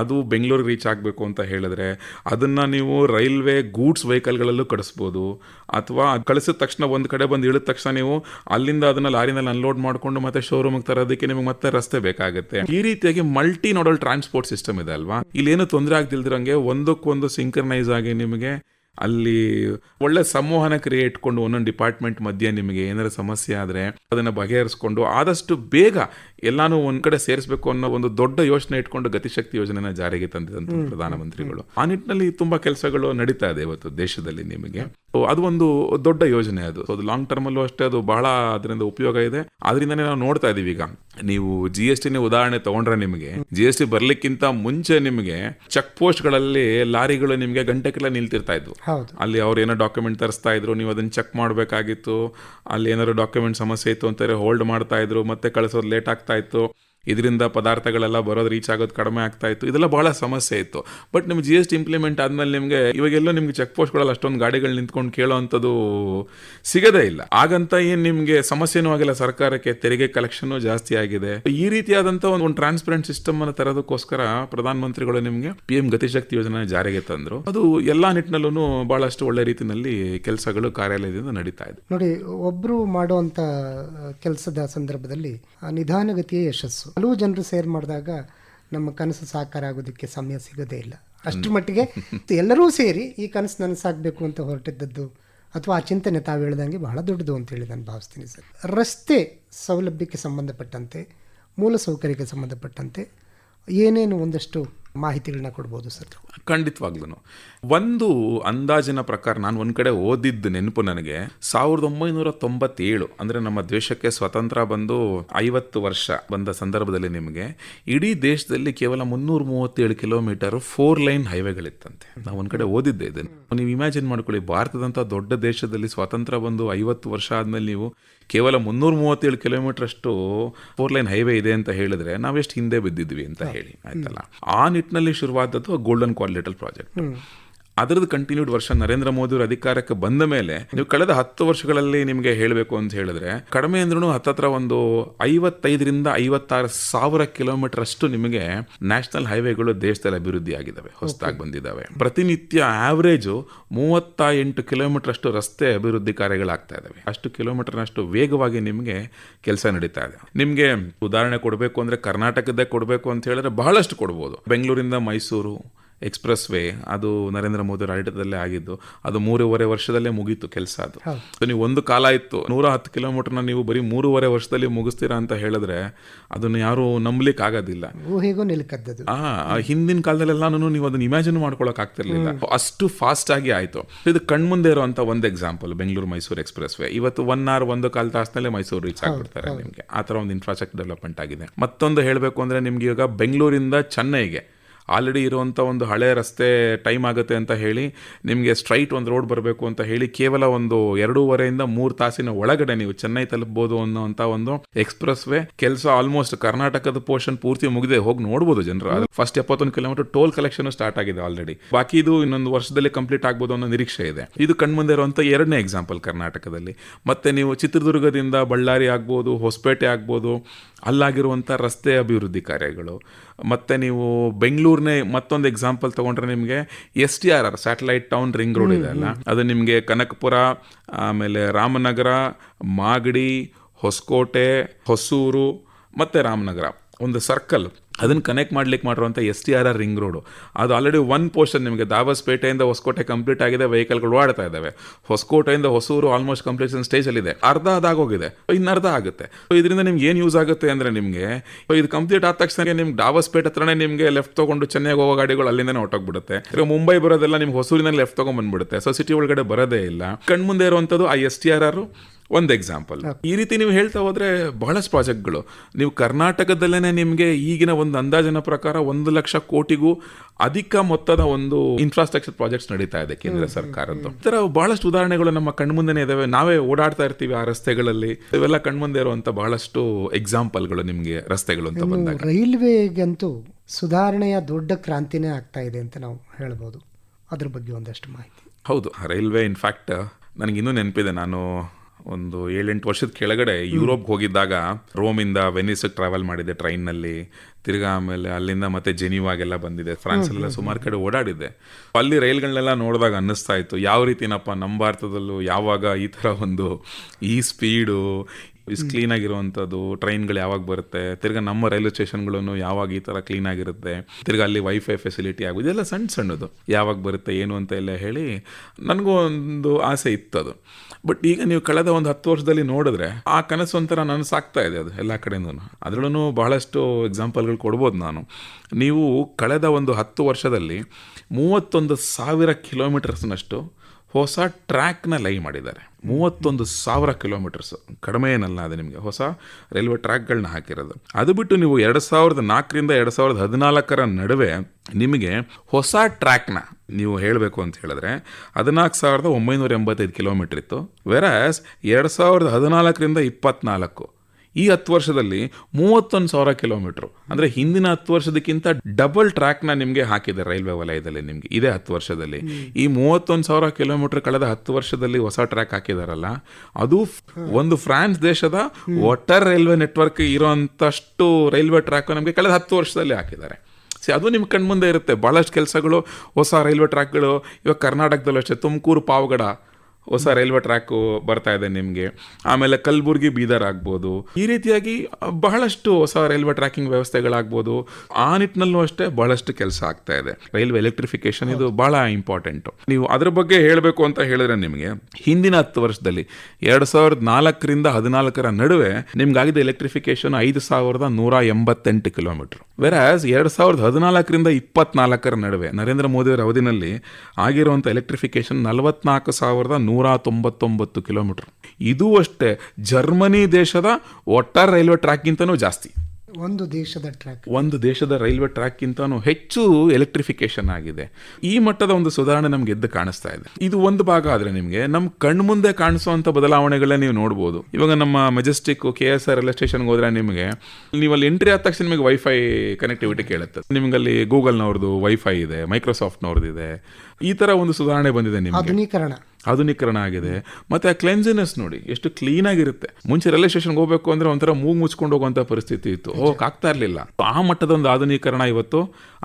ಅದು ಬೆಂಗಳೂರಿಗೆ ರೀಚ್ ಆಗಬೇಕು ಅಂತ ಹೇಳಿದ್ರೆ ಅದನ್ನು ನೀವು ರೈಲ್ವೆ ಗೂಡ್ಸ್ ವೆಹಿಕಲ್ಗಳಲ್ಲೂ ಕಳಿಸ್ಬೋದು. ಅಥವಾ ಕಳಿಸಿದ ತಕ್ಷಣ ಒಂದು ಕಡೆ ಬಂದು ಇಳಿದ ತಕ್ಷಣ ನೀವು ಅಲ್ಲಿಂದ ಅದನ್ನು ಲಾರಿನಲ್ಲಿ ಅನ್ಲೋಡ್ ಮಾಡಿಕೊಂಡು ಮತ್ತೆ ಶೋರೂಮ್ಗೆ ತರೋದಕ್ಕೆ ನಿಮಗೆ ಮತ್ತೆ ರಸ್ತೆ ಬೇಕಾಗುತ್ತೆ. ಈ ರೀತಿಯಾಗಿ ಮಲ್ಟಿ ನೋಡಲ್ ಟ್ರಾನ್ಸ್ಪೋರ್ಟ್ ಸಿಸ್ಟಮ್ ಇದೆ ಅಲ್ವಾ? ಇಲ್ಲೇನು ತೊಂದರೆ ಆಗ್ದಿಲ್ದಿರಂಗೆ ಒಂದಕ್ಕೊಂದು ಸಿಂಕ್ರನೈಸ್ ಆಗಿ ನಿಮಗೆ ಅಲ್ಲಿ ಒಳ್ಳೆ ಸಂವಹನ ಕ್ರಿಯೇಟ್ ಇಟ್ಕೊಂಡು ಒಂದೊಂದು ಡಿಪಾರ್ಟ್ಮೆಂಟ್ ಮಧ್ಯೆ ನಿಮಗೆ ಏನಾರ ಸಮಸ್ಯೆ ಆದರೆ ಅದನ್ನು ಬಗೆಹರಿಸ್ಕೊಂಡು ಆದಷ್ಟು ಬೇಗ ಎಲ್ಲಾನು ಒಂದ್ ಕಡೆ ಸೇರಿಸಬೇಕು ಅನ್ನೋ ಒಂದು ದೊಡ್ಡ ಯೋಚನೆ ಇಟ್ಕೊಂಡು ಗತಿಶಕ್ತಿ ಯೋಜನೆನ ಜಾರಿಗೆ ತಂದಿದಂತ ಪ್ರಧಾನಮಂತ್ರಿಗಳು. ಆ ನಿಟ್ಟಿನಲ್ಲಿ ತುಂಬಾ ಕೆಲಸಗಳು ನಡೀತಾ ಇದೆ ಇವತ್ತು ದೇಶದಲ್ಲಿ ನಿಮಗೆ. ಅದು ಒಂದು ದೊಡ್ಡ ಯೋಜನೆ ಅದು. ಅದು ಲಾಂಗ್ ಟರ್ಮ್ ಅಲ್ಲೂ ಅಷ್ಟೇ ಅದು ಬಹಳ ಅದರಿಂದ ಉಪಯೋಗ ಇದೆ. ಅದರಿಂದನೇ ನಾವು ನೋಡ್ತಾ ಇದೀವಿ ಈಗ. ನೀವು ಜಿ ಎಸ್ ಟಿ ಉದಾಹರಣೆ ತಗೊಂಡ್ರೆ ನಿಮಗೆ. ಜಿ ಎಸ್ ಟಿ ಬರ್ಲಿಕ್ಕಿಂತ ಮುಂಚೆ ನಿಮಗೆ ಚೆಕ್ ಪೋಸ್ಟ್ಗಳಲ್ಲಿ ಲಾರಿಗಳು ನಿಮಗೆ ಗಂಟೆಗೆಲ್ಲ ನಿಲ್ತಿರ್ತಾ ಇದ್ವು. ಅಲ್ಲಿ ಅವ್ರು ಏನೋ ಡಾಕ್ಯುಮೆಂಟ್ ತರಿಸ್ತಾ ಇದ್ರು ನೀವು ಅದನ್ನ ಚೆಕ್ ಮಾಡಬೇಕಾಗಿತ್ತು. ಅಲ್ಲಿ ಏನಾದ್ರು ಡಾಕ್ಯುಮೆಂಟ್ ಸಮಸ್ಯೆ ಇತ್ತು ಅಂತಾರೆ ಹೋಲ್ಡ್ ಮಾಡ್ತಾ ಇದ್ರು ಮತ್ತೆ ಕಳಿಸೋದು ಲೇಟ್ ಆಗ್ತಾ ಇತ್ತು ಇದರಿಂದ ಪದಾರ್ಥಗಳೆಲ್ಲ ಬರೋದು ರೀಚ್ ಆಗೋದು ಕಡಿಮೆ ಆಗ್ತಾ ಇತ್ತು. ಇದೆಲ್ಲ ಬಹಳ ಸಮಸ್ಯೆ ಇತ್ತು. ಬಟ್ ನಿಮ್ಮ ಜಿ ಎಸ್ ಟಿ ಇಂಪ್ಲಿಮೆಂಟ್ ಆದಮೇಲೆ ನಿಮಗೆ ಇವಾಗೆಲ್ಲೋ ನಿಮ್ಗೆ ಚೆಕ್ ಪೋಸ್ಟ್ಗಳಲ್ಲಿ ಅಷ್ಟೊಂದು ಗಾಡಿಗಳು ನಿಂತ್ಕೊಂಡು ಕೇಳೋ ಅಂಥದ್ದು ಸಿಗದೇ ಇಲ್ಲ. ಹಾಗಂತ ಏನು ನಿಮಗೆ ಸಮಸ್ಯೆನೂ ಆಗಿಲ್ಲ, ಸರ್ಕಾರಕ್ಕೆ ತೆರಿಗೆ ಕಲೆಕ್ಷನ್ನು ಜಾಸ್ತಿ ಆಗಿದೆ. ಈ ರೀತಿಯಾದಂಥ ಒಂದು ಟ್ರಾನ್ಸ್ಪರೆಂಟ್ ಸಿಸ್ಟಮ್ ಅನ್ನು ತರೋದಕ್ಕೋಸ್ಕರ ಪ್ರಧಾನಮಂತ್ರಿಗಳು ನಿಮಗೆ ಪಿ ಎಂ ಗತಿಶಕ್ತಿ ಯೋಜನೆ ಜಾರಿಗೆ ತಂದರು. ಅದು ಎಲ್ಲಾ ನಿಟ್ಟಿನಲ್ಲೂ ಬಹಳಷ್ಟು ಒಳ್ಳೆ ರೀತಿಯಲ್ಲಿ ಕೆಲಸಗಳು ಕಾರ್ಯಾಲಯದಿಂದ ನಡೀತಾ ಇದೆ. ನೋಡಿ ಒಬ್ಬರು ಮಾಡುವಂಥ ಕೆಲಸದ ಸಂದರ್ಭದಲ್ಲಿ ನಿಧಾನಗತಿಯ ಯಶಸ್ಸು. ಹಲವು ಜನರು ಸೇರ್ ಮಾಡಿದಾಗ ನಮ್ಮ ಕನಸು ಸಾಕಾರ ಆಗೋದಕ್ಕೆ ಸಮಯ ಸಿಗೋದೇ ಇಲ್ಲ. ಅಷ್ಟು ಮಟ್ಟಿಗೆ ಎಲ್ಲರೂ ಸೇರಿ ಈ ಕನಸು ನನಸಾಗಬೇಕು ಅಂತ ಹೊರಟಿದ್ದದ್ದು ಅಥವಾ ಆ ಚಿಂತನೆ ತಾವು ಹೇಳ್ದಂಗೆ ಬಹಳ ದೊಡ್ಡದು ಅಂತೇಳಿ ನಾನು ಭಾವಿಸ್ತೀನಿ ಸರ್. ರಸ್ತೆ ಸೌಲಭ್ಯಕ್ಕೆ ಸಂಬಂಧಪಟ್ಟಂತೆ ಮೂಲಸೌಕರ್ಯಕ್ಕೆ ಸಂಬಂಧಪಟ್ಟಂತೆ ಏನೇನು ಒಂದಷ್ಟು ಮಾಹಿತಿಗಳನ್ನ ಕೊಡ್ಬೋದು ಸರ್? ಖಂಡಿತವಾಗ್ಲೂ ಒಂದು ಅಂದಾಜಿನ ಪ್ರಕಾರ ನಾನು ಒಂದು ಕಡೆ ಓದಿದ್ದು ನೆನಪು ನನಗೆ ಸಾವಿರದ ಒಂಬೈನೂರ ತೊಂಬತ್ತೇಳು, ಅಂದರೆ ನಮ್ಮ ದೇಶಕ್ಕೆ ಸ್ವತಂತ್ರ ಬಂದು ಐವತ್ತು ವರ್ಷ ಬಂದ ಸಂದರ್ಭದಲ್ಲಿ ನಿಮಗೆ, ಇಡೀ ದೇಶದಲ್ಲಿ ಕೇವಲ ಮುನ್ನೂರ ಮೂವತ್ತೇಳು ಕಿಲೋಮೀಟರ್ ಫೋರ್ ಲೈನ್ ಹೈವೇಗಳಿತ್ತಂತೆ. ನಾವು ಒಂದು ಕಡೆ ಓದಿದ್ದೆ ಇದನ್ನು. ನೀವು ಇಮ್ಯಾಜಿನ್ ಮಾಡ್ಕೊಳ್ಳಿ ಭಾರತದಂಥ ದೊಡ್ಡ ದೇಶದಲ್ಲಿ ಸ್ವಾತಂತ್ರ್ಯ ಬಂದು ಐವತ್ತು ವರ್ಷ ಆದಮೇಲೆ ನೀವು ಕೇವಲ ಮುನ್ನೂರ ಮೂವತ್ತೇಳು ಕಿಲೋಮೀಟರ್ ಅಷ್ಟು ಫೋರ್ ಲೈನ್ ಹೈವೇ ಇದೆ ಅಂತ ಹೇಳಿದ್ರೆ ನಾವೆಷ್ಟು ಹಿಂದೆ ಬಿದ್ದಿದ್ವಿ ಅಂತ ಹೇಳಿ ಆಯ್ತಲ್ಲ? ಆ ನಿಟ್ಟಿನಲ್ಲಿ ಶುರುವಾದದ್ದು ಗೋಲ್ಡನ್ ಕ್ವಾಲಿಟಲ್ ಪ್ರಾಜೆಕ್ಟ್ ಅದರದ್ದು ಕಂಟಿನ್ಯೂಡ್ ವರ್ಷ ನರೇಂದ್ರ ಮೋದಿ ಅವರು ಅಧಿಕಾರಕ್ಕೆ ಬಂದ ಮೇಲೆ ನೀವು ಕಳೆದ ಹತ್ತು ವರ್ಷಗಳಲ್ಲಿ ನಿಮಗೆ ಹೇಳಬೇಕು ಅಂತ ಹೇಳಿದ್ರೆ ಕಡಿಮೆ ಅಂದ್ರೂ ಹತ್ತತ್ರ ಒಂದು ಐವತ್ತೈದರಿಂದ ಐವತ್ತಾರು ಸಾವಿರ ಕಿಲೋಮೀಟರ್ ಅಷ್ಟು ನಿಮಗೆ ನ್ಯಾಷನಲ್ ಹೈವೇಗಳು ದೇಶದಲ್ಲಿ ಅಭಿವೃದ್ಧಿ ಆಗಿದ್ದಾವೆ ಹೊಸದಾಗಿ ಬಂದಿದ್ದಾವೆ ಪ್ರತಿನಿತ್ಯ ಆವರೇಜು ಮೂವತ್ತ ಎಂಟು ಕಿಲೋಮೀಟರ್ ಅಷ್ಟು ರಸ್ತೆ ಅಭಿವೃದ್ಧಿ ಕಾರ್ಯಗಳಾಗ್ತಾ ಇದಾವೆ. ಅಷ್ಟು ಕಿಲೋಮೀಟರ್ನಷ್ಟು ವೇಗವಾಗಿ ನಿಮಗೆ ಕೆಲಸ ನಡೀತಾ ಇದೆ. ನಿಮಗೆ ಉದಾಹರಣೆ ಕೊಡಬೇಕು ಅಂದ್ರೆ ಕರ್ನಾಟಕದ ಕೊಡಬೇಕು ಅಂತ ಹೇಳಿದ್ರೆ ಬಹಳಷ್ಟು ಕೊಡ್ಬೋದು. ಬೆಂಗಳೂರಿಂದ ಮೈಸೂರು ಎಕ್ಸ್ಪ್ರೆಸ್ ವೇ ಅದು ನರೇಂದ್ರ ಮೋದಿ ಆಡಳಿತದಲ್ಲೇ ಆಗಿದ್ದು ಅದು ಮೂರುವರೆ ವರ್ಷದಲ್ಲೇ ಮುಗೀತು ಕೆಲಸ ಅದು. ಸೊ ನೀವು ಒಂದು ಕಾಲ ಇತ್ತು ನೂರ ಹತ್ತು ಕಿಲೋಮೀಟರ್ನ ನೀವು ಬರೀ ಮೂರುವರೆ ವರ್ಷದಲ್ಲಿ ಮುಗಿಸ್ತೀರಾ ಅಂತ ಹೇಳಿದ್ರೆ ಅದನ್ನು ಯಾರು ನಂಬಲಿಕ್ಕೆ ಆಗೋದಿಲ್ಲ. ಊಹೆಗೂ ನಿಲ್ಕದ್ದು ಆ ಹಿಂದಿನ ಕಾಲದಲ್ಲೆಲ್ಲಾನು ನೀವು ಅದನ್ನ ಇಮ್ಯಾಜಿನ್ ಮಾಡ್ಕೊಳಕ್ ಆಗ್ತಿರ್ಲಿಲ್ಲ. ಅಷ್ಟು ಫಾಸ್ಟ್ ಆಗಿ ಆಯ್ತು. ಇದು ಕಣ್ಮುಂದೆ ಇರುವಂತ ಒಂದು example Bengaluru Mysuru expressway ಇವತ್ತು ಒನ್ ಅವರ್ ಒಂದು ಕಾಲ ತಾಸಿನಲ್ಲೇ ಮೈಸೂರು ರೀಚ್ ಆಗ್ಬಿಡ್ತಾರೆ ನಿಮಗೆ. ಆ ಥರ ಒಂದು ಇನ್ಫ್ರಾಸ್ಟ್ರಕ್ಚರ್ ಡೆವಲಪ್ಮೆಂಟ್ ಆಗಿದೆ. ಮತ್ತೊಂದು ಹೇಳಬೇಕು ಅಂದ್ರೆ ನಿಮ್ಗೆ ಇವಾಗ ಬೆಂಗಳೂರಿಂದ ಚೆನ್ನೈಗೆ. ಆಲ್ರೆಡಿ ಇರುವಂಥ ಒಂದು ಹಳೆ ರಸ್ತೆ ಟೈಮ್ ಆಗುತ್ತೆ ಅಂತ ಹೇಳಿ ನಿಮಗೆ ಸ್ಟ್ರೈಟ್ ಒಂದು ರೋಡ್ ಬರಬೇಕು ಅಂತ ಹೇಳಿ ಕೇವಲ ಒಂದು ಎರಡೂವರೆಯಿಂದ ಮೂರು ತಾಸಿನ ಒಳಗಡೆ ನೀವು ಚೆನ್ನೈ ತಲುಪಬಹುದು ಅನ್ನೋಂಥ ಒಂದು ಎಕ್ಸ್ಪ್ರೆಸ್ ವೇ ಕೆಲಸ ಆಲ್ಮೋಸ್ಟ್ ಕರ್ನಾಟಕದ ಪೋರ್ಷನ್ ಪೂರ್ತಿ ಮುಗಿದೆ ಹೋಗಿ ನೋಡ್ಬೋದು ಜನರು. ಫಸ್ಟ್ ಎಪ್ಪತ್ತೊಂದು ಕಿಲೋಮೀಟರ್ ಟೋಲ್ ಕಲೆಕ್ಷನ್ ಸ್ಟಾರ್ಟ್ ಆಗಿದೆ ಆಲ್ರೆಡಿ. ಬಾಕಿ ಇದು ಇನ್ನೊಂದು ವರ್ಷದಲ್ಲಿ ಕಂಪ್ಲೀಟ್ ಆಗ್ಬೋದು ಅನ್ನೋ ನಿರೀಕ್ಷೆ ಇದೆ. ಇದು ಕಣ್ಮುಂದೆ ಇರುವಂಥ ಎರಡನೇ ಎಕ್ಸಾಂಪಲ್ ಕರ್ನಾಟಕದಲ್ಲಿ. ಮತ್ತೆ ನೀವು ಚಿತ್ರದುರ್ಗದಿಂದ ಬಳ್ಳಾರಿ ಆಗ್ಬೋದು, ಹೊಸಪೇಟೆ ಆಗ್ಬೋದು ಅಲ್ಲಾಗಿರುವಂಥ ರಸ್ತೆ ಅಭಿವೃದ್ಧಿ ಕಾರ್ಯಗಳು. ಮತ್ತೆ ನೀವು ಬೆಂಗಳೂರನ್ನೇ ಮತ್ತೊಂದು ಎಕ್ಸಾಂಪಲ್ ತಗೊಂಡ್ರೆ ನಿಮಗೆ S T R R satellite town ring road ಇದೆ ಅಲ್ಲ? ಅದು ನಿಮಗೆ ಕನಕಪುರ ಆಮೇಲೆ ರಾಮನಗರ ಮಾಗಡಿ ಹೊಸಕೋಟೆ ಹೊಸೂರು ಮತ್ತೆ ರಾಮನಗರ. ಒಂದು ಸರ್ಕಲ್ ಅದನ್ನು ಕನೆಕ್ಟ್ ಮಾಡ್ಲಿಕ್ಕೆ ಮಾಡಿರುವಂಥ S T R R ring road ಅದು ಆಲ್ರೆಡಿ ಒನ್ ಪೋರ್ಷನ್ ನಿಮಗೆ ದಾಬಸ್ಪೇಟೆಯಿಂದ ಹೊಸಕೋಟೆ ಕಂಪ್ಲೀಟ್ ಆಗಿದೆ ವೆಹಿಕಲ್ಗಳು ಓಡಾಡ್ತಾ ಇದ್ದಾವೆ. ಹೊಸಕೋಟೆಯಿಂದ ಹೊಸೂರು ಆಲ್ಮೋಸ್ಟ್ ಕಂಪ್ಲೀಷನ್ ಸ್ಟೇಜಲ್ಲಿದೆ ಅರ್ಧ ಅದಾಗೋಗಿದೆ. ಇನ್ನರ್ಧ ಆಗುತ್ತೆ. ಸೊ ಇದರಿಂದ ನಿಮ್ಗೆ ಏನು ಯೂಸ್ ಆಗುತ್ತೆ ಅಂದರೆ ನಿಮಗೆ ಇದು ಕಂಪ್ಲೀಟ್ ಆದ ತಕ್ಷಣ ನಿಮ್ಗೆ ಡಾಬಸ್ಪೇಟೆ ಹತ್ರನೇ ನಿಮಗೆ ಲೆಫ್ಟ್ ತೊಗೊಂಡು ಚೆನ್ನೈಗೆ ಹೋಗೋ ಗಾಡಿಗಳು ಅಲ್ಲಿಂದನೇ ಹೊಟ್ಟೋಗ್ಬಿಡುತ್ತೆ ಈಗ ಮುಂಬೈ ಬರೋದೆಲ್ಲ ನಿಮ್ಗೆ ಹೊಸೂರಿನಲ್ಲಿ ಲೆಫ್ಟ್ ತೊಗೊಂಡ್ಬಂದ್ಬಿಡುತ್ತೆ ಸೊ ಸಿಟಿ ಒಳಗಡೆ ಬರೋದೇ ಇಲ್ಲ. ಕಣ್ಮುಂದೆ ಇರುವಂಥದ್ದು ಆ ಎಸ್ ಟಿ ಆರ್ ಆರ್ ಒಂದು ಎಕ್ಸಾಂಪಲ್ ಈ ರೀತಿ ನೀವು ಹೇಳ್ತಾ ಹೋದ್ರೆ ಬಹಳಷ್ಟು ಪ್ರಾಜೆಕ್ಟ್ಗಳು ನೀವು ಕರ್ನಾಟಕದಲ್ಲೇ ನಿಮಗೆ ಈಗಿನ ಒಂದು ಒಂದು ಅಂದಾಜಿನ ಪ್ರಕಾರ ಒಂದು ಲಕ್ಷ ಕೋಟಿಗೂ ಅಧಿಕ ಮೊತ್ತದ ಒಂದು ಇನ್ಫ್ರಾಸ್ಟ್ರಕ್ಚರ್ ಪ್ರಾಜೆಕ್ಟ್ಸ್ ನಡೀತಾ ಇದೆ ಕೇಂದ್ರ ಸರ್ಕಾರದ್ದು. ಈ ತರ ಬಹಳಷ್ಟು ಉದಾಹರಣೆಗಳು ನಮ್ಮ ಕಣ್ಮುಂದೆನೇ ಇದಾವೆ. ನಾವೇ ಓಡಾಡ್ತಾ ಇರ್ತೀವಿ ಆ ರಸ್ತೆಗಳಲ್ಲಿ. ಇವೆಲ್ಲ ಕಣ್ಮುಂದೆ ಇರುವಂತ ಬಹಳಷ್ಟು ಎಕ್ಸಾಂಪಲ್ಗಳು ನಿಮಗೆ ರಸ್ತೆಗಳು ಅಂತ ಬಂದಾಗ. ರೈಲ್ವೆಗಂತೂ ಸುಧಾರಣೆಯ ದೊಡ್ಡ ಕ್ರಾಂತಿನೇ ಆಗ್ತಾ ಇದೆ ಅಂತ ನಾವು ಹೇಳ್ಬೋದು. ಅದ್ರ ಬಗ್ಗೆ ಒಂದಷ್ಟು ಮಾಹಿತಿ. ಹೌದು. ರೈಲ್ವೆ ಇನ್ಫ್ಯಾಕ್ಟ್ ನನಗಿನ್ನೂ ಇನ್ನೂ ನೆನಪಿದೆ. ನಾನು ಒಂದು ಏಳೆಂಟು ವರ್ಷದ ಕೆಳಗಡೆ ಯುರೋಪ್ಗೆ ಹೋಗಿದ್ದಾಗ ರೋಮಿಂದ ವೆನಿಸ್ಗೆ ಟ್ರಾವೆಲ್ ಮಾಡಿದ್ದೆ ಟ್ರೈನ್ನಲ್ಲಿ. ತಿರ್ಗಾ ಆಮೇಲೆ ಅಲ್ಲಿಂದ ಮತ್ತೆ ಜೆನಿವಾಗೆಲ್ಲ ಬಂದಿದೆ. ಫ್ರಾನ್ಸಲ್ಲೆಲ್ಲ ಸುಮಾರು ಕಡೆ ಓಡಾಡಿದ್ದೆ ಅಲ್ಲಿ ರೈಲ್ಗಳನ್ನೆಲ್ಲ ನೋಡಿದಾಗ ಅನ್ನಿಸ್ತಾ ಇತ್ತು. ಯಾವ ರೀತಿನಪ್ಪ ನಮ್ಮ ಭಾರತದಲ್ಲೂ ಯಾವಾಗ ಈ ಥರ ಒಂದು ಈ ಸ್ಪೀಡು ಇಸ್ ಕ್ಲೀನ್ ಆಗಿರುವಂಥದ್ದು ಟ್ರೈನ್ಗಳು ಯಾವಾಗ ಬರುತ್ತೆ ತಿರ್ಗಾ ನಮ್ಮ ರೈಲ್ವೆ ಸ್ಟೇಷನ್ಗಳನ್ನು ಯಾವಾಗ ಈ ಥರ ಕ್ಲೀನ್ ಆಗಿರುತ್ತೆ ತಿರ್ಗಾ ಅಲ್ಲಿ ವೈಫೈ ಫೆಸಿಲಿಟಿ ಆಗೋದು ಇದೆಲ್ಲ ಸಣ್ಣ ಸಣ್ಣದು. ಯಾವಾಗ ಬರುತ್ತೆ ಏನು ಅಂತ ಎಲ್ಲ ಹೇಳಿ ನನಗೂ ಒಂದು ಆಸೆ ಇತ್ತು ಅದು ಬಟ್ ಈಗ ನೀವು ಕಳೆದ ಒಂದು ಹತ್ತು ವರ್ಷದಲ್ಲಿ ನೋಡಿದ್ರೆ ಆ ಕನಸು ಒಂಥರ ನನಸಾಗ್ತಾ ಇದೆ ಅದು ಎಲ್ಲ ಕಡೆಯಿಂದ ಅದರಲ್ಲೂ ಬಹಳಷ್ಟು ಎಕ್ಸಾಂಪಲ್ಗಳು ಕೊಡ್ಬೋದು ನಾನು. ನೀವು ಕಳೆದ ಒಂದು ಹತ್ತು ವರ್ಷದಲ್ಲಿ ಮೂವತ್ತೊಂದು ಸಾವಿರ ಕಿಲೋಮೀಟರ್ಸ್ನಷ್ಟು ಹೊಸ ಟ್ರ್ಯಾಕ್ನ ಲೈ ಮಾಡಿದ್ದಾರೆ. ಮೂವತ್ತೊಂದು ಸಾವಿರ ಕಿಲೋಮೀಟರ್ಸ್. ಕಡಿಮೆ ಏನಲ್ಲ ಅದು ನಿಮಗೆ. ಹೊಸ ರೈಲ್ವೆ ಟ್ರ್ಯಾಕ್ಗಳನ್ನ ಹಾಕಿರೋದು. ಅದು ಬಿಟ್ಟು ನೀವು ಎರಡು ಸಾವಿರದ ನಾಲ್ಕರಿಂದ ಎರಡು ಸಾವಿರದ ಹದಿನಾಲ್ಕರ ನಡುವೆ ನಿಮಗೆ ಹೊಸ ಟ್ರ್ಯಾಕ್ನ ನೀವು ಹೇಳಬೇಕು ಅಂತ ಹೇಳಿದ್ರೆ ಹದಿನಾಲ್ಕು ಸಾವಿರದ ಒಂಬೈನೂರ ಎಂಬತ್ತೈದು ಕಿಲೋಮೀಟರ್ ಇತ್ತು. ವೆರಾಸ್ ಎರಡು ಸಾವಿರದ ಹದಿನಾಲ್ಕರಿಂದ ಇಪ್ಪತ್ನಾಲ್ಕು. ಈ ಹತ್ತು ವರ್ಷದಲ್ಲಿ ಮೂವತ್ತೊಂದು ಸಾವಿರ ಕಿಲೋಮೀಟ್ರ್. ಅಂದರೆ ಹಿಂದಿನ ಹತ್ತು ವರ್ಷದಕ್ಕಿಂತ ಡಬಲ್ ಟ್ರ್ಯಾಕ್ನ ನಿಮಗೆ ಹಾಕಿದೆ ರೈಲ್ವೆ ವಲಯದಲ್ಲಿ ನಿಮಗೆ, ಇದೇ ಹತ್ತು ವರ್ಷದಲ್ಲಿ. ಈ ಮೂವತ್ತೊಂದು ಸಾವಿರ ಕಿಲೋಮೀಟರ್ ಕಳೆದ ಹತ್ತು ವರ್ಷದಲ್ಲಿ ಹೊಸ ಟ್ರ್ಯಾಕ್ ಹಾಕಿದಾರಲ್ಲ, ಅದು ಒಂದು ಫ್ರಾನ್ಸ್ ದೇಶದ ವಾಟರ್ ರೈಲ್ವೆ ನೆಟ್ವರ್ಕ್ ಇರೋಂಥಷ್ಟು ರೈಲ್ವೆ ಟ್ರ್ಯಾಕ್ ನಮಗೆ ಕಳೆದ ಹತ್ತು ವರ್ಷದಲ್ಲಿ ಹಾಕಿದ್ದಾರೆ. ಸಿ, ಅದು ನಿಮ್ಮ ಕಣ್ಮುಂದೆ ಇರುತ್ತೆ. ಭಾಳಷ್ಟು ಕೆಲಸಗಳು, ಹೊಸ ರೈಲ್ವೆ ಟ್ರ್ಯಾಕ್ಗಳು, ಇವಾಗ ಕರ್ನಾಟಕದಲ್ಲೂ ಅಷ್ಟೇ, ತುಮಕೂರು, ಪಾವಗಡ ಹೊಸ ರೈಲ್ವೆ ಟ್ರ್ಯಾಕು ಬರ್ತಾ ಇದೆ ನಿಮಗೆ. ಆಮೇಲೆ ಕಲಬುರ್ಗಿ ಬೀದರ್ ಆಗ್ಬೋದು. ಈ ರೀತಿಯಾಗಿ ಬಹಳಷ್ಟು ಹೊಸ ರೈಲ್ವೆ ಟ್ರ್ಯಾಕಿಂಗ್ ವ್ಯವಸ್ಥೆಗಳಾಗ್ಬೋದು. ಆ ನಿಟ್ಟಿನಲ್ಲೂ ಅಷ್ಟೇ ಬಹಳಷ್ಟು ಕೆಲಸ ಆಗ್ತಾ ಇದೆ. ರೈಲ್ವೆ ಎಲೆಕ್ಟ್ರಿಫಿಕೇಶನ್ ಇದು ಬಹಳ ಇಂಪಾರ್ಟೆಂಟು ನೀವು ಅದ್ರ ಬಗ್ಗೆ ಹೇಳಬೇಕು ಅಂತ ಹೇಳಿದ್ರೆ ನಿಮಗೆ, ಹಿಂದಿನ ಹತ್ತು ವರ್ಷದಲ್ಲಿ ಎರಡು ಸಾವಿರದ ನಾಲ್ಕರಿಂದ ಹದಿನಾಲ್ಕರ ನಡುವೆ ನಿಮ್ಗಾಗಿದ್ದ ಎಲೆಕ್ಟ್ರಿಫಿಕೇಶನ್ ಐದು ಸಾವಿರದ ನೂರ ಎಂಬತ್ತೆಂಟು ಕಿಲೋಮೀಟರ್ ವೆರಾಸ್ ಎರಡು ಸಾವಿರದ ಹದಿನಾಲ್ಕರಿಂದ ಇಪ್ಪತ್ನಾಲ್ಕರ ನಡುವೆ ನರೇಂದ್ರ ಮೋದಿಯವರ ಅವಧಿನಲ್ಲಿ ಆಗಿರುವಂಥ ಎಲೆಕ್ಟ್ರಿಫಿಕೇಶನ್ ನಲವತ್ನಾಲ್ಕು ಸಾವಿರದ ನೂರ ತೊಂಬತ್ತೊಂಬತ್ತು ಕಿಲೋಮೀಟರ್ ಇದೂ ಅಷ್ಟೇ, ಜರ್ಮನಿ ದೇಶದ ಒಟ್ಟಾರೆ ರೈಲ್ವೆ ಟ್ರ್ಯಾಕ್ಗಿಂತನೂ ಜಾಸ್ತಿ. ಒಂದು ದೇಶದ ಟ್ರ್ಯಾಕ್. ಒಂದು ದೇಶದ ರೈಲ್ವೆ ಟ್ರ್ಯಾಕ್ಗಿಂತನೂ ಹೆಚ್ಚು ಎಲೆಕ್ಟ್ರಿಫಿಕೇಶನ್ ಆಗಿದೆ. ಈ ಮಟ್ಟದ ಒಂದು ಸುಧಾರಣೆ ನಮ್ಗೆ ಎದ್ದು ಕಾಣಿಸ್ತಾ ಇದೆ. ಇದು ಒಂದು ಭಾಗ ಆದ್ರೆ ನಿಮಗೆ ನಮ್ಮ ಕಣ್ಮುಂದೆ ಕಾಣಿಸುವಂತ ಬದಲಾವಣೆಗಳನ್ನ ನೀವು ನೋಡ್ಬೋದು. ಇವಾಗ ನಮ್ಮ Majestic K S R railway ಸ್ಟೇಷನ್ಗೆ ಹೋದ್ರೆ ನಿಮಗೆ ನೀವು ಅಲ್ಲಿ ಎಂಟ್ರಿ ಆದ ತಕ್ಷಣ ನಿಮಗೆ ವೈಫೈ ಕನೆಕ್ಟಿವಿಟಿ ಕೇಳುತ್ತೆ. ನಿಮ್ಗೆ ಅಲ್ಲಿ ಗೂಗಲ್ನವ್ರದ್ದು ವೈಫೈ ಇದೆ ಮೈಕ್ರೋಸಾಫ್ಟ್ನವ್ರದ್ದು ಇದೆ ಈ ತರ ಒಂದು ಸುಧಾರಣೆ ಬಂದಿದೆ ನಿಮಗೆ. ಆಧುನೀಕರಣ. ಆಧುನೀಕರಣ ಆಗಿದೆ. ಮತ್ತು ಆ ಕ್ಲೆನ್ಸಿನೆಸ್ ನೋಡಿ ಎಷ್ಟು ಕ್ಲೀನ್ ಆಗಿರುತ್ತೆ. ಮುಂಚೆ ರೈಲ್ವೆ ಸ್ಟೇಷನ್ಗೆ ಹೋಗಬೇಕು ಅಂದರೆ ಒಂಥರ ಮೂಗು ಮುಚ್ಕೊಂಡು ಹೋಗುವಂಥ ಪರಿಸ್ಥಿತಿ ಇತ್ತು. ಹೋಗಕ್ ಆಗ್ತಾ ಇರಲಿಲ್ಲ. ಆ ಮಟ್ಟದ ಒಂದು ಆಧುನೀಕರಣ ಇವತ್ತು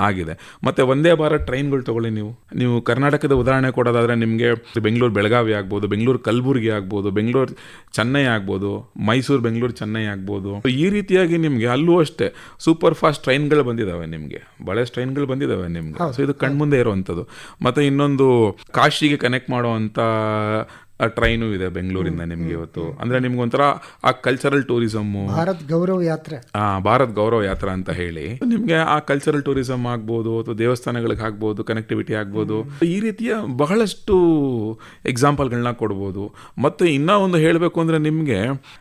ಆಗಿದೆ. ಮತ್ತು ಒಂದೇ ಭಾರತ್ ಟ್ರೈನ್ಗಳು ತಗೊಳ್ಳಿ ನೀವು. ನೀವು ಕರ್ನಾಟಕದ ಉದಾಹರಣೆ ಕೊಡೋದಾದರೆ ನಿಮಗೆ ಬೆಂಗಳೂರು ಬೆಳಗಾವಿ ಆಗ್ಬೋದು ಬೆಂಗಳೂರು ಕಲಬುರಗಿ ಆಗ್ಬೋದು ಬೆಂಗಳೂರು ಚೆನ್ನೈ ಆಗ್ಬೋದು ಮೈಸೂರು ಬೆಂಗಳೂರು ಚೆನ್ನೈ ಆಗ್ಬೋದು. ಈ ರೀತಿಯಾಗಿ ನಿಮಗೆ ಅಲ್ಲೂ ಅಷ್ಟೇ ಸೂಪರ್ ಫಾಸ್ಟ್ ಟ್ರೈನ್ಗಳು ಬಂದಿದ್ದಾವೆ ನಿಮಗೆ. ಬಹಳಷ್ಟು ಟ್ರೈನ್ಗಳು ಬಂದಿದ್ದಾವೆ ನಿಮಗೆ. ಸೊ ಇದು ಕಣ್ಮುಂದೆ ಇರುವಂಥದ್ದು ಮತ್ತು ಇನ್ನೊಂದು ಕಾಶಿಗೆ ಕನೆಕ್ಟ್ ಮಾಡುವಂಥ ಟ್ರೈನು ಇದೆ ಬೆಂಗಳೂರಿಂದ ನಿಮ್ಗೆ ಇವತ್ತು. ಅಂದ್ರೆ ನಿಮ್ಗೆ ಒಂಥರ ಆ ಕಲ್ಚರಲ್ ಟೂರಿಸಮ್ ಭಾರತ್ ಗೌರವ ಯಾತ್ರೆ. ಆ ಭಾರತ್ ಗೌರವ ಯಾತ್ರಾ ಅಂತ ಹೇಳಿ. ನಿಮ್ಗೆ ಆ ಕಲ್ಚರಲ್ ಟೂರಿಸಮ್ ಆಗ್ಬೋದು ಅಥವಾ ದೇವಸ್ಥಾನಗಳಿಗೆ ಆಗ್ಬೋದು ಕನೆಕ್ಟಿವಿಟಿ ಆಗ್ಬೋದು ಈ ರೀತಿಯ ಬಹಳಷ್ಟು ಎಕ್ಸಾಂಪಲ್ಗಳನ್ನ ಕೊಡ್ಬೋದು. ಮತ್ತೆ ಇನ್ನೂ ಒಂದು ಹೇಳಬೇಕು ಅಂದ್ರೆ ನಿಮ್ಗೆ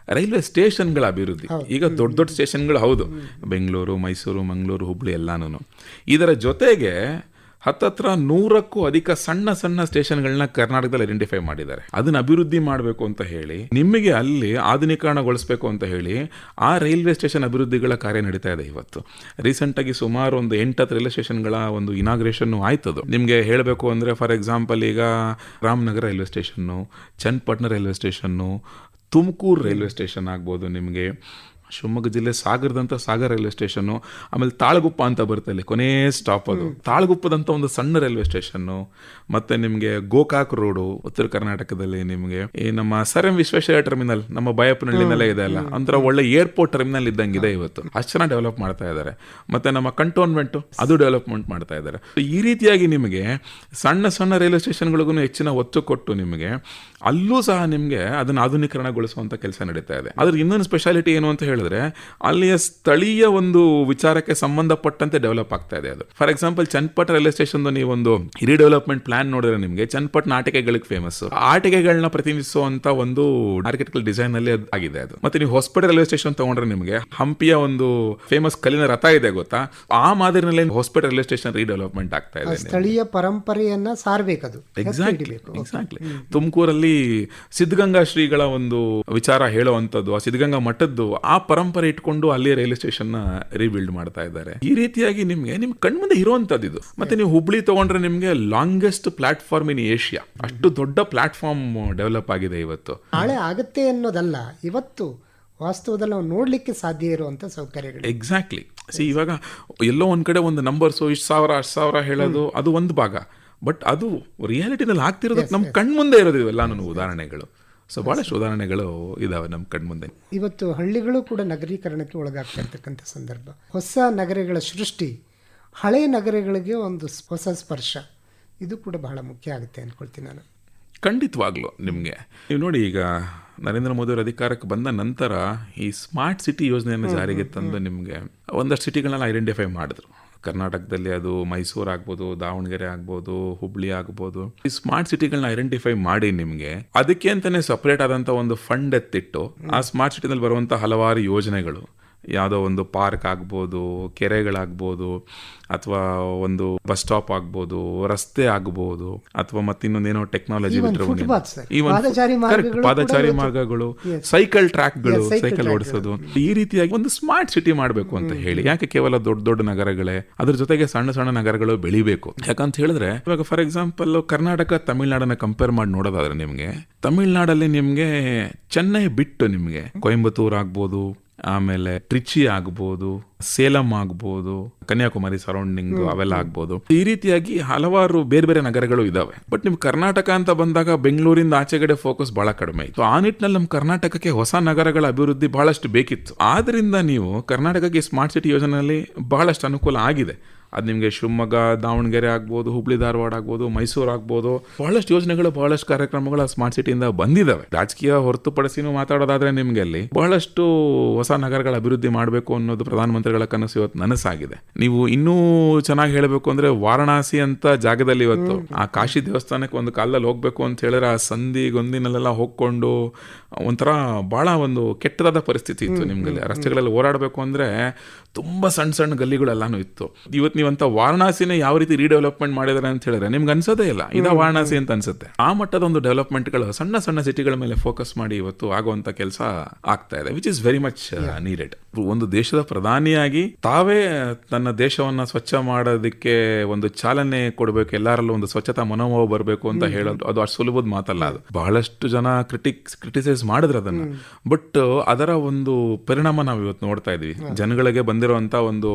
ರೈಲ್ವೆ ಸ್ಟೇಷನ್ಗಳ ಅಭಿವೃದ್ಧಿ. ಈಗ ದೊಡ್ಡ ದೊಡ್ಡ ಸ್ಟೇಷನ್ಗಳು ಹೌದು. ಬೆಂಗಳೂರು ಮೈಸೂರು ಮಂಗಳೂರು ಹುಬ್ಳಿ ಎಲ್ಲಾನು ಇದರ ಜೊತೆಗೆ ಹತ್ತತ್ರ ನೂರಕ್ಕೂ ಅಧಿಕ ಸಣ್ಣ ಸಣ್ಣ ಸ್ಟೇಷನ್ಗಳನ್ನ ಕರ್ನಾಟಕದಲ್ಲಿ ಐಡೆಂಟಿಫೈ ಮಾಡಿದ್ದಾರೆ. ಅದನ್ನ ಅಭಿವೃದ್ಧಿ ಮಾಡಬೇಕು ಅಂತ ಹೇಳಿ ನಿಮಗೆ ಅಲ್ಲಿ ಆಧುನೀಕರಣಗೊಳಿಸಬೇಕು ಅಂತ ಹೇಳಿ ಆ ರೈಲ್ವೆ ಸ್ಟೇಷನ್ ಅಭಿವೃದ್ಧಿಗಳ ಕಾರ್ಯ ನಡೀತಾ ಇದೆ ಇವತ್ತು. ರೀಸೆಂಟಾಗಿ ಸುಮಾರು ಒಂದು ಎಂಟತ್ತು ರೈಲ್ವೆ ಸ್ಟೇಷನ್ಗಳ ಒಂದು ಇನಾಗ್ರೇಷನ್ ಆಯ್ತದು. ನಿಮಗೆ ಹೇಳಬೇಕು ಅಂದರೆ, ಫಾರ್ ಎಕ್ಸಾಂಪಲ್ ಈಗ Ramanagara railway station, Channapatna railway station, Tumakuru railway station ಆಗ್ಬೋದು ನಿಮಗೆ. ಶಿವಮೊಗ್ಗ ಜಿಲ್ಲೆ ಸಾಗರದಂತ ಸಾಗರ ರೈಲ್ವೆ ಸ್ಟೇಷನ್ನು ಆಮೇಲೆ ತಾಳಗುಪ್ಪ ಅಂತ ಬರುತ್ತೆ ಅಲ್ಲಿ ಕೊನೆ ಸ್ಟಾಪ್ ಅದು. ತಾಳಗುಪ್ಪದಂತ ಒಂದು ಸಣ್ಣ ರೈಲ್ವೆ ಸ್ಟೇಷನ್ನು ಮತ್ತೆ ನಿಮಗೆ ಗೋಕಾಕ್ ರೋಡು ಉತ್ತರ ಕರ್ನಾಟಕದಲ್ಲಿ ನಿಮಗೆ ಈ ನಮ್ಮ ಸರ್ ಎಂ ವಿಶ್ವೇಶ್ವರ ಟರ್ಮಿನಲ್ ನಮ್ಮ ಬಯಪ್ಪನಹಳ್ಳಿನಲ್ಲೇ ಇದೆ ಅಲ್ಲ ಒಂಥರ ಒಳ್ಳೆ ಏರ್ಪೋರ್ಟ್ ಟರ್ಮಿನಲ್ ಇದ್ದಂಗಿದೆ ಇವತ್ತು. ಅಷ್ಟು ಚೆನ್ನಾಗಿ ಡೆವಲಪ್ ಮಾಡ್ತಾ ಇದ್ದಾರೆ ಮತ್ತೆ ನಮ್ಮ ಕಂಟೋನ್ಮೆಂಟ್ ಅದು ಡೆವಲಪ್ಮೆಂಟ್ ಮಾಡ್ತಾ ಇದ್ದಾರೆ ಈ ರೀತಿಯಾಗಿ ನಿಮಗೆ ಸಣ್ಣ ಸಣ್ಣ ರೈಲ್ವೆ ಸ್ಟೇಷನ್ಗಳಿಗೂ ಹೆಚ್ಚಿನ ಒತ್ತು ಕೊಟ್ಟು ನಿಮಗೆ ಅಲ್ಲೂ ಸಹ ನಿಮಗೆ ಅದನ್ನು ಆಧುನೀಕರಣಗೊಳಿಸುವಂತ ಕೆಲಸ ನಡೀತಾ ಇದೆ. ಅದ್ರ ಇನ್ನೊಂದು ಸ್ಪೆಷಾಲಿಟಿ ಏನು ಅಂತ ಹೇಳಿದ್ರೆ ಹೇಳಿದ್ರೆ ಅಲ್ಲಿಯ ಸ್ಥಳೀಯ ಒಂದು ವಿಚಾರಕ್ಕೆ ಸಂಬಂಧಪಟ್ಟಂತೆ ಡೆವಲಪ್ ಆಗ್ತಾ ಇದೆ ಅದು. For example Channapatna railway station ನೀವೊಂದು ರೀಡೆವಲಪ್ಮೆಂಟ್ ಪ್ಲಾನ್ ನೋಡಿದ್ರೆ ನಿಮಗೆ ಚನ್ಪಟ್ ನಾಟಿಕೆಗಳಿಗೆ ಫೇಮಸ್ ಆಟಿಕೆಗಳನ್ನ ಪ್ರತಿನಿಧಿಸುವಂತ ಒಂದು ಆರ್ಕಿಟೆಕ್ಟಲ್ ಡಿಸೈನ್ ಅಲ್ಲಿ ಅದ್ ಆಗಿದೆ ಅದು. ಮತ್ತೆ ನೀವು ಹೊಸಪೇಟೆ ರೈಲ್ವೆ ಸ್ಟೇಷನ್ ತಗೊಂಡ್ರೆ ನಿಮಗೆ ಹಂಪಿಯ ಒಂದು ಫೇಮಸ್ ಕಲ್ಲಿನ ರಥ ಇದೆ ಗೊತ್ತಾ? ಆ ಮಾದರಿನಲ್ಲಿ ಹೊಸಪೇಟೆ ರೈಲ್ವೆ ಸ್ಟೇಷನ್ ರೀಡೆವಲಪ್ಮೆಂಟ್ ಆಗ್ತಾ ಇದೆ ಸ್ಥಳೀಯ ಪರಂಪರೆಯನ್ನ ಸಾರ್ಬೇಕದು. ಎತ್ತಿ ಎಕ್ಸಾಕ್ಟ್ಲಿ. ಎಕ್ಸಾಕ್ಟ್ಲಿ ತುಮಕೂರಲ್ಲಿ ಸಿದ್ಧಗಂಗಾ ಶ್ರೀಗಳ ಒಂದು ವಿಚಾರ ಹೇಳುವಂಥದ್ದು ಆ ಸಿದ್ಧಗಂಗಾ ಮಠದ್ದು ಆ ಪರಂಪರೆ ಇಟ್ಕೊಂಡು ಅಲ್ಲಿ ರೈಲ್ವೆ ಸ್ಟೇಷನ್ನ ರೀಬಿಲ್ಡ್ ಮಾಡ್ತಾ ಇದ್ದಾರೆ. ಈ ರೀತಿಯಾಗಿ ನಿಮ್ಗೆ ನಿಮ್ ಕಣ್ಮುಂದೆ ಇರುವಂತದ್ದು ಇದು. ಮತ್ತೆ ನೀವು ಹುಬ್ಳಿ ತಗೊಂಡ್ರೆ ನಿಮ್ಗೆ ಲಾಂಗೆಸ್ಟ್ ಪ್ಲಾಟ್ಫಾರ್ಮ್ ಇನ್ ಏಷ್ಯಾ ಅಷ್ಟು ದೊಡ್ಡ ಪ್ಲಾಟ್ಫಾರ್ಮ್ ಡೆವಲಪ್ ಆಗಿದೆ ಇವತ್ತು. ನಾಳೆ ಆಗತ್ತೆ ಅನ್ನೋದಲ್ಲ ಇವತ್ತು ವಾಸ್ತವದಲ್ಲಿ ನಾವು ನೋಡ್ಲಿಕ್ಕೆ ಸಾಧ್ಯ ಇರುವಂತ ಸೌಕರ್ಯಗಳು. ಎಕ್ಸಾಕ್ಟ್ಲಿ ಸಿ ಇವಾಗ ಎಲ್ಲೋ ಒಂದ್ ಕಡೆ ಒಂದು ನಂಬರ್ಸು ಇಷ್ಟು ಸಾವಿರ ಅಷ್ಟು ಸಾವಿರ ಹೇಳೋದು ಅದು ಒಂದು ಭಾಗ. ಬಟ್ ಅದು ರಿಯಾಲಿಟಿನಲ್ಲಿ ಆಗ್ತಿರೋದು ನಮ್ಮ ಕಣ್ಮುಂದೆ ಇರೋದು ಇವೆಲ್ಲ ಉದಾಹರಣೆಗಳು. ಸೊ ಬಹಳಷ್ಟು ಉದಾಹರಣೆಗಳು ಇದಾವೆ ನಮ್ಮ ಕಣ್ಮುಂದೆ. ಇವತ್ತು ಹಳ್ಳಿಗಳು ಕೂಡ ನಗರೀಕರಣಕ್ಕೆ ಒಳಗಾಗ್ತಾ ಇರ್ತಕ್ಕಂಥ ಸಂದರ್ಭ. ಹೊಸ ನಗರಗಳ ಸೃಷ್ಟಿ ಹಳೆಯ ನಗರಗಳಿಗೆ ಒಂದು ಹೊಸ ಸ್ಪರ್ಶ. ಇದು ಕೂಡ ಬಹಳ ಮುಖ್ಯ ಆಗುತ್ತೆ ಅನ್ಕೊಳ್ತೀನಿ ನಾನು. ಖಂಡಿತವಾಗ್ಲೂ ನಿಮಗೆ. ನೀವು ನೋಡಿ ಈಗ ನರೇಂದ್ರ ಮೋದಿ ಅವರು ಅಧಿಕಾರಕ್ಕೆ ಬಂದ ನಂತರ ಈ ಸ್ಮಾರ್ಟ್ ಸಿಟಿ ಯೋಜನೆಯನ್ನು ಜಾರಿಗೆ ತಂದು ನಿಮಗೆ ಒಂದಷ್ಟು ಸಿಟಿಗಳನ್ನ ಐಡೆಂಟಿಫೈ ಮಾಡಿದ್ರು. ಕರ್ನಾಟಕದಲ್ಲಿ ಅದು ಮೈಸೂರು ಆಗ್ಬೋದು, ದಾವಣಗೆರೆ ಆಗ್ಬೋದು, ಹುಬ್ಳಿ ಆಗ್ಬೋದು. ಈ ಸ್ಮಾರ್ಟ್ ಸಿಟಿಗಳನ್ನ ಐಡೆಂಟಿಫೈ ಮಾಡಿ ನಿಮಗೆ. ಅದಕ್ಕೆ ಅಂತಾನೆ ಸಪರೇಟ್ ಆದಂತ ಒಂದು ಫಂಡ್ ಎತ್ತಿಟ್ಟು, ಆ ಸ್ಮಾರ್ಟ್ ಸಿಟಿನಲ್ಲಿ ಬರುವಂತಹ ಹಲವಾರು ಯೋಜನೆಗಳು. ಯಾವುದೋ ಒಂದು ಪಾರ್ಕ್ ಆಗ್ಬೋದು ಕೆರೆಗಳಾಗ್ಬೋದು ಅಥವಾ ಒಂದು ಬಸ್ ಸ್ಟಾಪ್ ಆಗ್ಬೋದು ರಸ್ತೆ ಆಗ್ಬೋದು ಅಥವಾ ಮತ್ತಿನ್ನೊಂದೇನೋ ಟೆಕ್ನಾಲಜಿ ಪಾದಚಾರಿ ಮಾರ್ಗಗಳು ಸೈಕಲ್ ಟ್ರ್ಯಾಕ್ಗಳು ಸೈಕಲ್ ಓಡಿಸೋದು. ಈ ರೀತಿಯಾಗಿ ಒಂದು ಸ್ಮಾರ್ಟ್ ಸಿಟಿ ಮಾಡಬೇಕು ಅಂತ ಹೇಳಿ. ಯಾಕೆ ಕೇವಲ ದೊಡ್ಡ ದೊಡ್ಡ ನಗರಗಳೇ? ಅದ್ರ ಜೊತೆಗೆ ಸಣ್ಣ ಸಣ್ಣ ನಗರಗಳು ಬೆಳಿಬೇಕು. ಯಾಕಂತ ಹೇಳಿದ್ರೆ ಇವಾಗ ಫಾರ್ ಎಕ್ಸಾಂಪಲ್ ಕರ್ನಾಟಕ ತಮಿಳ್ನಾಡನ್ನ ಕಂಪೇರ್ ಮಾಡಿ ನೋಡೋದಾದ್ರೆ ನಿಮಗೆ ತಮಿಳ್ನಾಡಲ್ಲಿ ನಿಮಗೆ ಚೆನ್ನೈ ಬಿಟ್ಟು ನಿಮಗೆ ಕೊಯಂಬತ್ತೂರ್ ಆಗ್ಬೋದು ಆಮೇಲೆ ಟ್ರಿಚಿ ಆಗ್ಬೋದು, ಸೇಲಂ ಆಗ್ಬೋದು, ಕನ್ಯಾಕುಮಾರಿ ಸರೌಂಡಿಂಗ್ ಅವೆಲ್ಲ ಆಗ್ಬೋದು. ಈ ರೀತಿಯಾಗಿ ಹಲವಾರು ಬೇರೆ ಬೇರೆ ನಗರಗಳು ಇದಾವೆ. ಬಟ್ ನಿಮ್ ಕರ್ನಾಟಕ ಅಂತ ಬಂದಾಗ ಬೆಂಗಳೂರಿಂದ ಆಚೆಗಡೆ ಫೋಕಸ್ ಬಹಳ ಕಡಿಮೆ ಇತ್ತು. ಆ ನಿಟ್ಟಿನಲ್ಲಿ ನಮ್ಮ ಕರ್ನಾಟಕಕ್ಕೆ ಹೊಸ ನಗರಗಳ ಅಭಿವೃದ್ಧಿ ಬಹಳಷ್ಟು ಬೇಕಿತ್ತು. ಆದ್ರಿಂದ ನೀವು ಕರ್ನಾಟಕಕ್ಕೆ ಸ್ಮಾರ್ಟ್ ಸಿಟಿ ಯೋಜನೆಯಲ್ಲಿ ಬಹಳಷ್ಟು ಅನುಕೂಲ ಆಗಿದೆ. ಅದು ನಿಮಗೆ ಶಿವಮೊಗ್ಗ ದಾವಣಗೆರೆ ಆಗ್ಬೋದು ಹುಬ್ಳಿ ಧಾರವಾಡ ಆಗ್ಬೋದು ಮೈಸೂರು ಆಗ್ಬೋದು. ಬಹಳಷ್ಟು ಯೋಜನೆಗಳು ಬಹಳಷ್ಟು ಕಾರ್ಯಕ್ರಮಗಳು ಸ್ಮಾರ್ಟ್ ಸಿಟಿಯಿಂದ ಬಂದಿದ್ದಾವೆ ರಾಜಕೀಯ ಹೊರತುಪಡಿಸಿನೂ ಮಾತಾಡೋದಾದ್ರೆ ನಿಮಗೆ ಅಲ್ಲಿ ಬಹಳಷ್ಟು ಹೊಸ ನಗರಗಳ ಅಭಿವೃದ್ಧಿ ಮಾಡಬೇಕು ಅನ್ನೋದು ಪ್ರಧಾನಮಂತ್ರಿಗಳ ಕನಸು ಇವತ್ತು ನನಸಾಗಿದೆ. ನೀವು ಇನ್ನೂ ಚೆನ್ನಾಗಿ ಹೇಳಬೇಕು ಅಂದ್ರೆ ವಾರಣಾಸಿ ಅಂತ ಜಾಗದಲ್ಲಿ ಇವತ್ತು ಆ ಕಾಶಿ ದೇವಸ್ಥಾನಕ್ಕೆ ಒಂದು ಕಾಲದಲ್ಲಿ ಹೋಗ್ಬೇಕು ಅಂತ ಹೇಳಿದ್ರೆ ಆ ಸಂಧಿ ಗೊಂದಿನಲ್ಲೆಲ್ಲ ಹೋಗ್ಕೊಂಡು ಒಂಥರ ಬಹಳ ಒಂದು ಕೆಟ್ಟದಾದ ಪರಿಸ್ಥಿತಿ ಇತ್ತು ನಿಮ್ಗೆ ರಸ್ತೆಗಳಲ್ಲಿ ಓಡಾಡಬೇಕು ಅಂದ್ರೆ ತುಂಬಾ ಸಣ್ಣ ಸಣ್ಣ ಗಲ್ಲಿಗಳೆಲ್ಲಾನು ಇತ್ತು. ಇವತ್ತು ನೀವಂತ ವಾರಣಾಸಿನ ಯಾವ ರೀತಿ ರೀಡೆವಲಪ್ಮೆಂಟ್ ಮಾಡಿದಾರೆ ಅಂತ ಹೇಳಿದ್ರೆ ನಿಮ್ಗೆ ಅನ್ಸೋದೇ ಇಲ್ಲ. ಇದ ವಾರಣಾಸಿ ಅಂತ ಅನ್ಸುತ್ತೆ. ಆ ಮಟ್ಟದ ಒಂದು ಡೆವಲಪ್ಮೆಂಟ್ಗಳು ಸಣ್ಣ ಸಣ್ಣ ಸಿಟಿಗಳ ಮೇಲೆ ಫೋಕಸ್ ಮಾಡಿ ಇವತ್ತು ಆಗುವಂತ ಕೆಲಸ ಆಗ್ತಾ ಇದೆ which is very much needed ಒಂದು ದೇಶದ ಪ್ರಧಾನಿಯಾಗಿ ತಾವೇ ತನ್ನ ದೇಶವನ್ನ ಸ್ವಚ್ಛ ಮಾಡೋದಕ್ಕೆ ಒಂದು ಚಾಲನೆ ಕೊಡಬೇಕು ಎಲ್ಲರಲ್ಲೂ ಒಂದು ಸ್ವಚ್ಛತಾ ಮನೋಭಾವ ಬರಬೇಕು ಅಂತ ಹೇಳೋದು ಅದು ಅಷ್ಟು ಸುಲಭದ ಮಾತಲ್ಲ ಅದು. ಬಹಳಷ್ಟು ಜನ ಕ್ರಿಟಿಕ್ಸ್ ಕ್ರಿಟಿಸೈಸ್ ಮಾಡಿದ್ರು ಅದನ್ನ. ಬಟ್ ಅದರ ಒಂದು ಪರಿಣಾಮ ನಾವು ಇವತ್ತು ನೋಡ್ತಾ ಇದೀವಿ. ಜನಗಳಿಗೆ ಬಂದಿರುವಂತ ಒಂದು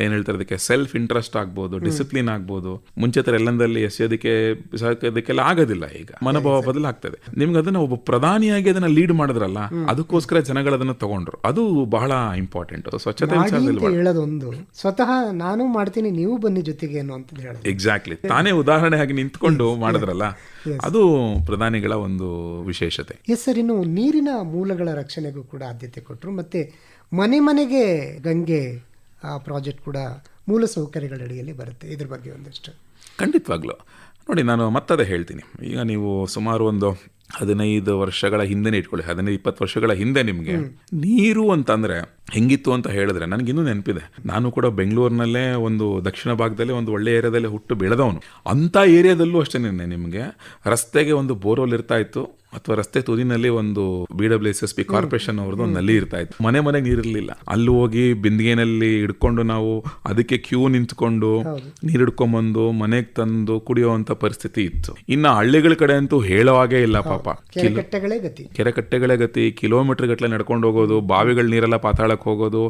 ಏನ್ ಹೇಳ್ತಾರೆ ಅದಕ್ಕೆ ಸೆಲ್ಫ್ ಇಂಟ್ರೆಸ್ಟ್ ಆಗ್ಬೋದು ಡಿಸಿಪ್ಲಿನ್ ಆಗ್ಬೋದು ಮುಂಚೆ ತರ ಎಲ್ಲಂದಲ್ಲಿ ಎಸೆಯೋದಕ್ಕೆ ಬಿಸಾಕೋದಕ್ಕೆಲ್ಲ ಆಗೋದಿಲ್ಲ ಈಗ. ಮನೋಭಾವ ಬದಲಾಗ್ತದೆ ನಿಮ್ಗೆ ಅದನ್ನ ಒಬ್ಬ ಪ್ರಧಾನಿಯಾಗಿ ಅದನ್ನ ಲೀಡ್ ಮಾಡಿದ್ರಲ್ಲ ಅದಕ್ಕೋಸ್ಕರ ಜನಗಳು ಅದನ್ನ ತಗೊಂಡ್ರು. ಅದು ಬಹಳ ಇಂಪಾರ್ಟೆಂಟ್ ಸ್ವಚ್ಛತೆ ಹೇಳೋದೊಂದು ಸ್ವತಃ ನಾನು ಮಾಡ್ತೀನಿ ನೀವು ಬನ್ನಿ ಜೊತೆಗೆ ಎಕ್ಸಾಕ್ಟ್ಲಿ ತಾನೇ ಉದಾಹರಣೆಯಾಗಿ ನಿಂತ್ಕೊಂಡು ಮಾಡಿದ್ರಲ್ಲ ಅದು ಪ್ರಧಾನಿಗಳ ಒಂದು ವಿಶೇಷತೆ. ಎಸ್ ಸರ್ ಇನ್ನು ನೀರಿನ ಮೂಲಗಳ ರಕ್ಷಣೆಗೂ ಕೂಡ ಆದ್ಯತೆ ಕೊಟ್ಟರು ಮತ್ತೆ ಮನೆ ಮನೆಗೆ ಗಂಗೆ ಆ ಪ್ರಾಜೆಕ್ಟ್ ಕೂಡ ಮೂಲ ಸೌಕರ್ಯಗಳ ಅಡಿಯಲ್ಲಿ ಬರುತ್ತೆ. ಇದ್ರ ಬಗ್ಗೆ ಒಂದಿಷ್ಟು. ಖಂಡಿತವಾಗ್ಲೂ. ನೋಡಿ ನಾನು ಮತ್ತದೇ ಹೇಳ್ತೀನಿ. ಈಗ ನೀವು ಸುಮಾರು ಒಂದು ಹದಿನೈದು ವರ್ಷಗಳ ಹಿಂದೆನೇ ಇಟ್ಕೊಳ್ಳಿ. ಹದಿನೈದು ಇಪ್ಪತ್ತು ವರ್ಷಗಳ ಹಿಂದೆ ನಿಮಗೆ ನೀರು ಅಂತಂದ್ರೆ ಹೆಂಗಿತ್ತು ಅಂತ ಹೇಳಿದ್ರೆ ನನಗಿನ್ನೂ ನೆನಪಿದೆ. ನಾನು ಕೂಡ ಬೆಂಗಳೂರಿನಲ್ಲೇ ಒಂದು ದಕ್ಷಿಣ ಭಾಗದಲ್ಲೇ ಒಂದು ಒಳ್ಳೆ ಏರಿಯಾದಲ್ಲಿ ಹುಟ್ಟು ಬೆಳೆದವನು. ಅಂಥ ಏರಿಯಾದಲ್ಲೂ ಅಷ್ಟೇ ನಿಮಗೆ. ರಸ್ತೆಗೆ ಒಂದು ಬೋರ್ವೆಲ್ ಇರ್ತಾ ಇತ್ತು. ಅಥವಾ ರಸ್ತೆ ತುದಿನಲ್ಲಿ ಒಂದು B W S S P corporation ಅವ್ರದ್ದು ಒಂದು ನಲ್ಲಿ ಇರ್ತಾ ಇತ್ತು. ಮನೆ ಮನೆಗೆ ನೀರಿರಲಿಲ್ಲ. ಅಲ್ಲಿ ಹೋಗಿ ಬಿಂದಿಗೆನಲ್ಲಿ ಹಿಡ್ಕೊಂಡು ನಾವು ಅದಕ್ಕೆ ಕ್ಯೂ ನಿಂತ್ಕೊಂಡು ನೀರು ಹಿಡ್ಕೊಂಬಂದು ಮನೆಗೆ ತಂದು ಕುಡಿಯುವಂತ ಪರಿಸ್ಥಿತಿ ಇತ್ತು. ಇನ್ನು ಹಳ್ಳಿಗಳ ಕಡೆ ಅಂತೂ ಹೇಳೋ ಹಾಗೆ ಇಲ್ಲ ಪಾಪ. ಕೆರೆಕಟ್ಟೆಗಳೇ ಗತಿ. ಕೆರೆ ಕಟ್ಟೆಗಳೇ ಗತಿ. ಕಿಲೋಮೀಟರ್ ಗಟ್ಟಲೆ ನಡ್ಕೊಂಡು ಹೋಗೋದು ಬಾವಿಗಳ ನೀರೆಲ್ಲ ಪಾತಾಳಕ್ಕೆ ಹೋಗೋದು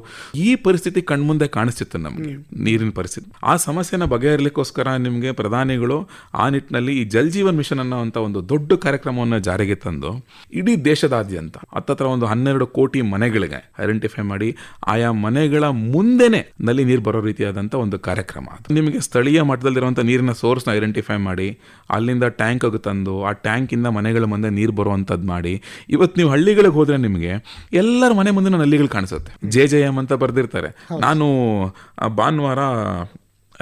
ಈ ಪರಿಸ್ಥಿತಿ ಕಣ್ಮುಂದೆ ಕಾಣಿಸ್ತಿತ್ತು ನಮಗೆ ನೀರಿನ ಪರಿಸ್ಥಿತಿ. ಆ ಸಮಸ್ಯೆನ ಬಗೆಹರಿಲಿಕ್ಕೋಸ್ಕರ ನಿಮಗೆ ಪ್ರಧಾನಿಗಳು ಆ ನಿಟ್ಟಿನಲ್ಲಿ ಈ ಜಲ್ ಜೀವನ್ ಮಿಷನ್ ಅನ್ನೋ ಅಂತ ಒಂದು ದೊಡ್ಡ ಕಾರ್ಯಕ್ರಮವನ್ನು ಜಾರಿಗೆ ತಂದು ಇಡೀ ದೇಶದಾದ್ಯಂತ ಹತ್ತತ್ರ ಒಂದು ಹನ್ನೆರಡು ಕೋಟಿ ಮನೆಗಳಿಗೆ ಐಡೆಂಟಿಫೈ ಮಾಡಿ ಆಯಾ ಮನೆಗಳ ಮುಂದೆನೆ ನಲ್ಲಿ ನೀರು ಬರೋ ರೀತಿಯಾದಂಥ ಒಂದು ಕಾರ್ಯಕ್ರಮ ಅದು. ನಿಮಗೆ ಸ್ಥಳೀಯ ಮಟ್ಟದಲ್ಲಿರುವಂಥ ನೀರಿನ ಸೋರ್ಸ್ನ ಐಡೆಂಟಿಫೈ ಮಾಡಿ ಅಲ್ಲಿಂದ ಟ್ಯಾಂಕ್ ತಂದು ಆ ಟ್ಯಾಂಕಿಂದ ಮನೆಗಳ ಮುಂದೆ ನೀರು ಬರುವಂಥದ್ದು ಮಾಡಿ ಇವತ್ತು ನೀವು ಹಳ್ಳಿಗಳಿಗೆ ಹೋದ್ರೆ ನಿಮಗೆ ಎಲ್ಲರ ಮನೆ ಮುಂದೆ ನಲ್ಲಿಗಳು ಕಾಣಿಸುತ್ತೆ. ಜೆ ಜೆ ಎಂ ಅಂತ ಬರೆದಿರ್ತಾರೆ. ನಾನು ಭಾನುವಾರ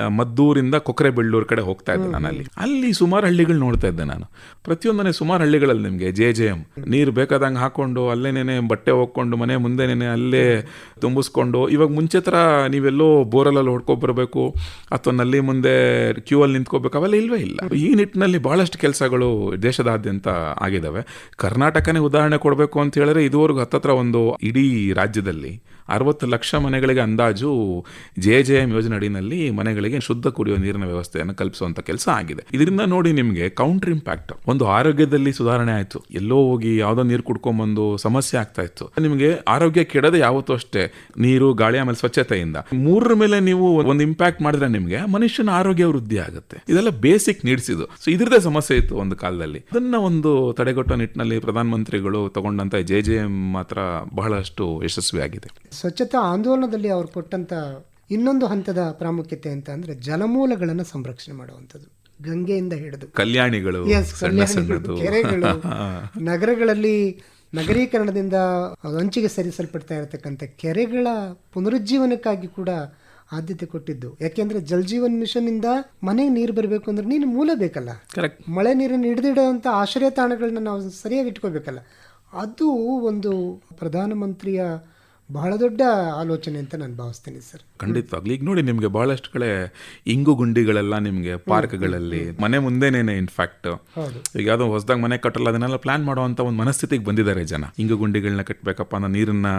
ಮದ್ದೂರಿಂದ ಕೊಕ್ಕರೆ ಬೆಳ್ಳೂರು ಕಡೆ ಹೋಗ್ತಾ ಇದ್ದೆ ನಾನು ಅಲ್ಲಿ. ಅಲ್ಲಿ ಸುಮಾರು ಹಳ್ಳಿಗಳು ನೋಡ್ತಾ ಇದ್ದೆ ನಾನು. ಪ್ರತಿಯೊಂದನೇ ಸುಮಾರು ಹಳ್ಳಿಗಳಲ್ಲಿ ನಿಮಗೆ ಜೆ ಜೆ ಎಂ. ನೀರು ಬೇಕಾದಂಗೆ ಹಾಕೊಂಡು ಅಲ್ಲೇನೇ ಬಟ್ಟೆ ಹೋಗ್ಕೊಂಡು ಮನೆ ಮುಂದೆನೇ ಅಲ್ಲೇ ತುಂಬಿಸ್ಕೊಂಡು ಇವಾಗ ಮುಂಚೆ ಥರ ನೀವೆಲ್ಲೋ ಬೋರಲಲ್ಲಿ ಹೊಡ್ಕೊಂಡು ಬರಬೇಕು ಅಥವಾ ನಲ್ಲಿ ಮುಂದೆ ಕ್ಯೂ ಅಲ್ಲಿ ನಿಂತ್ಕೋಬೇಕು ಅವೆಲ್ಲ ಇಲ್ವೇ ಇಲ್ಲ. ಈ ನಿಟ್ಟಿನಲ್ಲಿ ಭಾಳಷ್ಟು ಕೆಲಸಗಳು ದೇಶದಾದ್ಯಂತ ಆಗಿದ್ದಾವೆ ಕರ್ನಾಟಕನೇ ಉದಾಹರಣೆ ಕೊಡಬೇಕು ಅಂತ ಹೇಳಿದ್ರೆ ಇದುವರೆಗೂ ಹತ್ತತ್ರ ಒಂದು ಇಡೀ ರಾಜ್ಯದಲ್ಲಿ ಅರವತ್ತು ಲಕ್ಷ ಮನೆಗಳಿಗೆ ಅಂದಾಜು ಜೆ ಜೆ ಎಂ ಯೋಜನೆ ಅಡಿನಲ್ಲಿ ಮನೆಗಳಿಗೆ ಶುದ್ಧ ಕುಡಿಯುವ ನೀರಿನ ವ್ಯವಸ್ಥೆಯನ್ನು ಕಲ್ಪಿಸುವಂತ ಕೆಲಸ ಆಗಿದೆ. ಇದರಿಂದ ನೋಡಿ ನಿಮಗೆ ಕೌಂಟರ್ ಇಂಪ್ಯಾಕ್ಟ್ ಒಂದು ಆರೋಗ್ಯದಲ್ಲಿ ಸುಧಾರಣೆ ಆಯಿತು. ಎಲ್ಲೋ ಹೋಗಿ ಯಾವುದೋ ನೀರು ಕುಡ್ಕೊಂಬಂದು ಸಮಸ್ಯೆ ಆಗ್ತಾ ಇತ್ತು. ನಿಮಗೆ ಆರೋಗ್ಯ ಕೆಡದೆ ಯಾವತ್ತೂ ಅಷ್ಟೇ ನೀರು, ಗಾಳಿ, ಆಮೇಲೆ ಸ್ವಚ್ಛತೆಯಿಂದ. ಮೂರರ ಮೇಲೆ ನೀವು ಒಂದು ಇಂಪ್ಯಾಕ್ಟ್ ಮಾಡಿದ್ರೆ ನಿಮಗೆ ಮನುಷ್ಯನ ಆರೋಗ್ಯ ವೃದ್ಧಿ ಆಗುತ್ತೆ. ಇದೆಲ್ಲ ಬೇಸಿಕ್ ನೀಡ್ಸ್ ಸೊ ಇದ್ರದ್ದೇ ಸಮಸ್ಯೆ ಇತ್ತು ಒಂದು ಕಾಲದಲ್ಲಿ. ಅದನ್ನ ಒಂದು ತಡೆಗಟ್ಟುವ ನಿಟ್ಟಿನಲ್ಲಿ ಪ್ರಧಾನಮಂತ್ರಿಗಳು ತಗೊಂಡಂತ ಜೆ ಜೆ ಎಂ ಮಾತ್ರ ಬಹಳಷ್ಟು ಯಶಸ್ವಿಯಾಗಿದೆ. ಸ್ವಚ್ಛತಾ ಆಂದೋಲನದಲ್ಲಿ ಅವ್ರು ಕೊಟ್ಟಂತ ಇನ್ನೊಂದು ಹಂತದ ಪ್ರಾಮುಖ್ಯತೆ ಅಂತ ಅಂದ್ರೆ ಜಲಮೂಲಗಳನ್ನು ಸಂರಕ್ಷಣೆ ಮಾಡುವಂಥದ್ದು. ಗಂಗೆಯಿಂದ ಹಿಡಿದು. ಕಲ್ಯಾಣಿಗಳು ಕೆರೆಗಳು ನಗರಗಳಲ್ಲಿ ನಗರೀಕರಣದಿಂದ ಅಂಚಿಗೆ ಸರಿಸಲ್ಪಡ್ತಾ ಇರತಕ್ಕಂಥ ಕೆರೆಗಳ ಪುನರುಜ್ಜೀವನಕ್ಕಾಗಿ ಕೂಡ ಆದ್ಯತೆ ಕೊಟ್ಟಿದ್ದು. ಯಾಕೆಂದ್ರೆ ಜಲ್ ಜೀವನ್ ಮಿಷನ್ ಇಂದ ಮನೆಗೆ ನೀರು ಬರಬೇಕು ಅಂದ್ರೆ ನೀನು ಮೂಲ ಬೇಕಲ್ಲ. ಮಳೆ ನೀರನ್ನು ಹಿಡಿದಿಡುವಂಥ ಆಶ್ರಯ ತಾಣಗಳನ್ನ ನಾವು ಸರಿಯಾಗಿ ಇಟ್ಕೋಬೇಕಲ್ಲ ಅದು ಒಂದು ಪ್ರಧಾನಮಂತ್ರಿಯ ಬಹಳ ದೊಡ್ಡ ಆಲೋಚನೆ ಅಂತ ನಾನು ಭಾವಿಸ್ತೇನೆ ಸರ್. ಖಂಡಿತವಾಗ್ಲಿ. ಈಗ ನೋಡಿ ನಿಮಗೆ ಬಹಳಷ್ಟು ಕಡೆ ಇಂಗು ಗುಂಡಿಗಳೆಲ್ಲ ನಿಮಗೆ ಪಾರ್ಕ್ಗಳಲ್ಲಿ ಮನೆ ಮುಂದೆನೇನೆ ಇನ್ಫ್ಯಾಕ್ಟ್ ಈಗ ಯಾವುದೋ ಹೊಸದಾಗಿ ಮನೆ ಕಟ್ಟಲ್ಲ ಅದನ್ನೆಲ್ಲ ಪ್ಲಾನ್ ಮಾಡುವಂತ ಒಂದು ಮನಸ್ಥಿತಿಗೆ ಬಂದಿದ್ದಾರೆ ಜನ. ಇಂಗು ಗುಂಡಿಗಳನ್ನ ಕಟ್ಟಬೇಕಪ್ಪ ಅಂದ್ರೆ ನೀರನ್ನ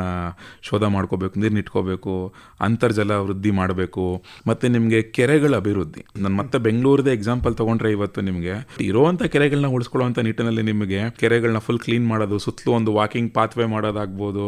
ಶೋಧ ಮಾಡ್ಕೋಬೇಕು ನೀರನ್ನ ಇಟ್ಕೋಬೇಕು ಅಂತರ್ಜಲ ವೃದ್ಧಿ ಮಾಡಬೇಕು ಮತ್ತೆ ನಿಮಗೆ ಕೆರೆಗಳ ಅಭಿವೃದ್ಧಿ. ನಾನು ಮತ್ತೆ ಬೆಂಗಳೂರದೇ ಎಕ್ಸಾಂಪಲ್ ತಗೊಂಡ್ರೆ ಇವತ್ತು ನಿಮಗೆ ಇರುವಂತ ಕೆರೆಗಳನ್ನ ಉಳಿಸ್ಕೊಳ್ಳುವಂತ ನಿಟ್ಟಿನಲ್ಲಿ ನಿಮಗೆ ಕೆರೆಗಳನ್ನ ಫುಲ್ ಕ್ಲೀನ್ ಮಾಡೋದು ಸುತ್ತಲೂ ಒಂದು ವಾಕಿಂಗ್ ಪಾತ್ವೇ ಮಾಡೋದಾಗ್ಬೋದು